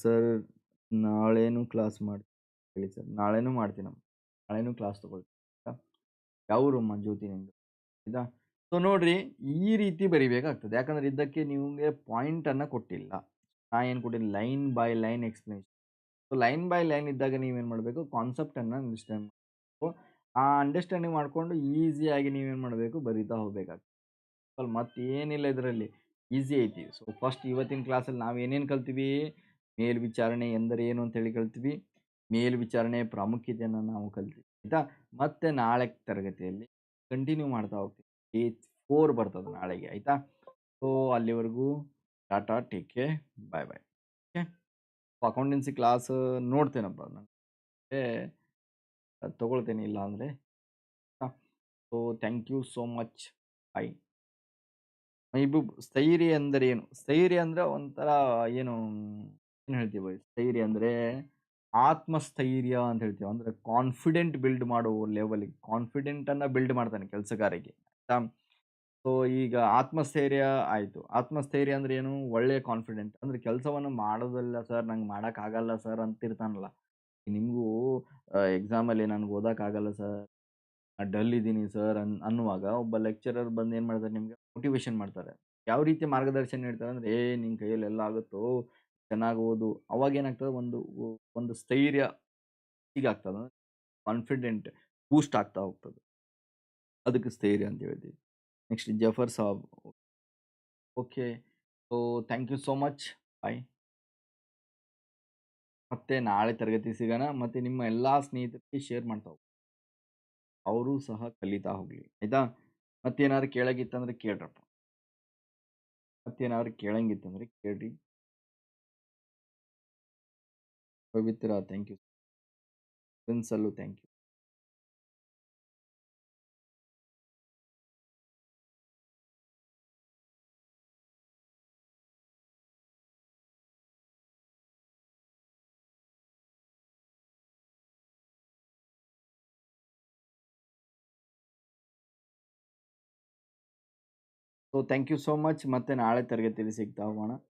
Sir, ನಾಳೆನೂ class ಮಾಡಿ, ಹೇಳಿ ಸರ್. ನಾಳೆನೂ ಮಾಡ್ತೀನಮ್ಮ. ನಾಳೆನೂ ಕ್ಲಾಸ್ ತೊಗೊಳ್ತೀನಿ ಆಯಿತಾ ಯಾವ ಊರಮ್ಮ ಜ್ಯೋತಿ ನಿಮ್ಮದು ಆಯಿತಾ ಸೊ ನೋಡಿರಿ, ಈ ರೀತಿ ಬರಿಬೇಕಾಗ್ತದೆ. ಯಾಕಂದ್ರೆ ಇದಕ್ಕೆ ನಿಮಗೆ ಪಾಯಿಂಟನ್ನು ಕೊಟ್ಟಿಲ್ಲ. ನಾ ಏನು ಕೊಟ್ಟಿಲ್ಲ line by line explanation. So line by line ಇದ್ದಾಗ ನೀವೇನು ಮಾಡಬೇಕು ಕಾನ್ಸೆಪ್ಟನ್ನು ಅಂಡರ್‌ಸ್ಟ್ಯಾಂಡ್ ಮಾಡಬೇಕು ಆ ಅಂಡರ್‌ಸ್ಟ್ಯಾಂಡಿಂಗ್ ಮಾಡಿಕೊಂಡು ಈಸಿಯಾಗಿ ನೀವೇನು ಮಾಡಬೇಕು ಬರಿತಾ ಹೋಗಬೇಕಾಗ್ತದೆ ಸ್ವಲ್ಪ ಮತ್ತೇನಿಲ್ಲ ಇದರಲ್ಲಿ. ಈಸಿ ಐತಿ. ಸೊ ಫಸ್ಟ್ ಇವತ್ತಿನ ಕ್ಲಾಸಲ್ಲಿ ನಾವು ಏನೇನು ಕಲ್ತೀವಿ? ಮೇಲ್ವಿಚಾರಣೆ ಎಂದರೆ ಏನು ಅಂತೇಳಿ ಕಲ್ತೀವಿ ಮೇಲ್ವಿಚಾರಣೆ ಪ್ರಾಮುಖ್ಯತೆಯನ್ನು ನಾವು ಕಲ್ತೀವಿ ಆಯಿತಾ ಮತ್ತೆ ನಾಳೆ ತರಗತಿಯಲ್ಲಿ ಕಂಟಿನ್ಯೂ ಮಾಡ್ತಾ ಹೋಗ್ತೀವಿ. ಏತ್ ಫೋರ್ ಬರ್ತದೆ ನಾಳೆಗೆ. ಆಯಿತಾ ಸೊ ಅಲ್ಲಿವರೆಗೂ tata, take care, bye bye. Okay. Accountancy class ನೋಡ್ತೇನಪ್ಪ ನಾನು. ತಗೊಳ್ತೇನೆ ಇಲ್ಲ ಅಂದರೆ? So thank you so much. Bye. Mehboob ಸ್ಥೈರ್ಯ ಎಂದರೇನು? ಸ್ಥೈರ್ಯ ಅಂದ್ರೆ ಒಂಥರ ಏನು ಏನು ಹೇಳ್ತೀವಿ ಸ್ಥೈರ್ಯ ಅಂದ್ರೆ ಆತ್ಮಸ್ಥೈರ್ಯ ಅಂತ ಹೇಳ್ತೀವಿ. ಅಂದ್ರೆ ಕಾನ್ಫಿಡೆಂಟ್ ಬಿಲ್ಡ್ ಮಾಡೋ ಲೆವೆಲ್‌ಗೆ ಕಾನ್ಫಿಡೆಂಟ್ ಅನ್ನ ಬಿಲ್ಡ್ ಮಾಡ್ತಾನೆ ಕೆಲಸಗಾರಿಗೆ ಆಯ್ತಾ? ಸೊ ಈಗ ಆತ್ಮಸ್ಥೈರ್ಯ ಆಯ್ತು. ಆತ್ಮಸ್ಥೈರ್ಯ ಅಂದ್ರೆ ಏನು? ಒಳ್ಳೆಯ ಕಾನ್ಫಿಡೆಂಟ್. ಅಂದ್ರೆ ಕೆಲಸವನ್ನು ಮಾಡೋದಲ್ಲ ಸರ್, ನಂಗೆ ಮಾಡೋಕ್ಕಾಗಲ್ಲ ಸರ್ ಅಂತಿರ್ತಾನಲ್ಲ. ನಿಮಗೂ ಎಕ್ಸಾಮಲ್ಲಿ ನನಗೆ ಓದೋಕ್ಕಾಗಲ್ಲ ಸರ್, ಡಲ್ ಇದ್ದೀನಿ ಸರ್ ಅನ್ ಅನ್ನುವಾಗ ಒಬ್ಬ ಲೆಕ್ಚರರ್ ಬಂದು ಏನು ಮಾಡ್ತಾರೆ ನಿಮಗೆ ಮೋಟಿವೇಶನ್ ಮಾಡ್ತಾರೆ. ಯಾವ ರೀತಿ ಮಾರ್ಗದರ್ಶನ ನೀಡ್ತಾರೆ ಅಂದರೆ "ಏ ನಿನ್ ಕೈಯಲ್ಲಿ ಎಲ್ಲ ಆಗುತ್ತೋ, ಚೆನ್ನಾಗಿ ಓದು." ಅವಾಗ ಏನಾಗ್ತದೆ ಒಂದು ಒಂದು ಸ್ಥೈರ್ಯ ಹೀಗಾಗ್ತದ. ಕಾನ್ಫಿಡೆಂಟ್ ಬೂಸ್ಟ್ ಆಗ್ತಾ ಹೋಗ್ತದೆ. ಅದಕ್ಕೆ ಸ್ಥೈರ್ಯ ಅಂತ ಹೇಳ್ತೀವಿ. Next Zafar Sab. Okay. So thank you so much. Bye. ಮತ್ತೆ ನಾಳೆ ತರಗತಿ ಸಿಗೋಣ. ಮತ್ತೆ ನಿಮ್ಮ ಎಲ್ಲ ಸ್ನೇಹಿತರಿಗೆ ಶೇರ್ ಮಾಡ್ತಾ. ಅವರು ಸಹ ಕಲಿತಾ ಹೋಗ್ಲಿ. ಆಯ್ತಾ? ಮತ್ತೇನಾದ್ರು ಕೇಳಂಗಿತ್ತಂದ್ರೆ ಕೇಳ್ರಪ್ಪ. ಮತ್ತೇನಾದ್ರು ಕೇಳಂಗಿತ್ತಂದ್ರೆ ಕೇಳ್ರಿ. Pavithra thank you. ಪ್ರಿನ್ಸಲ್ಲು thank you. So thank you so much. ಮತ್ತೆ ನಾಳೆ ತರಗತಿಯಲ್ಲಿ ಸಿಗ್ತಾ ಹೋಗೋಣ.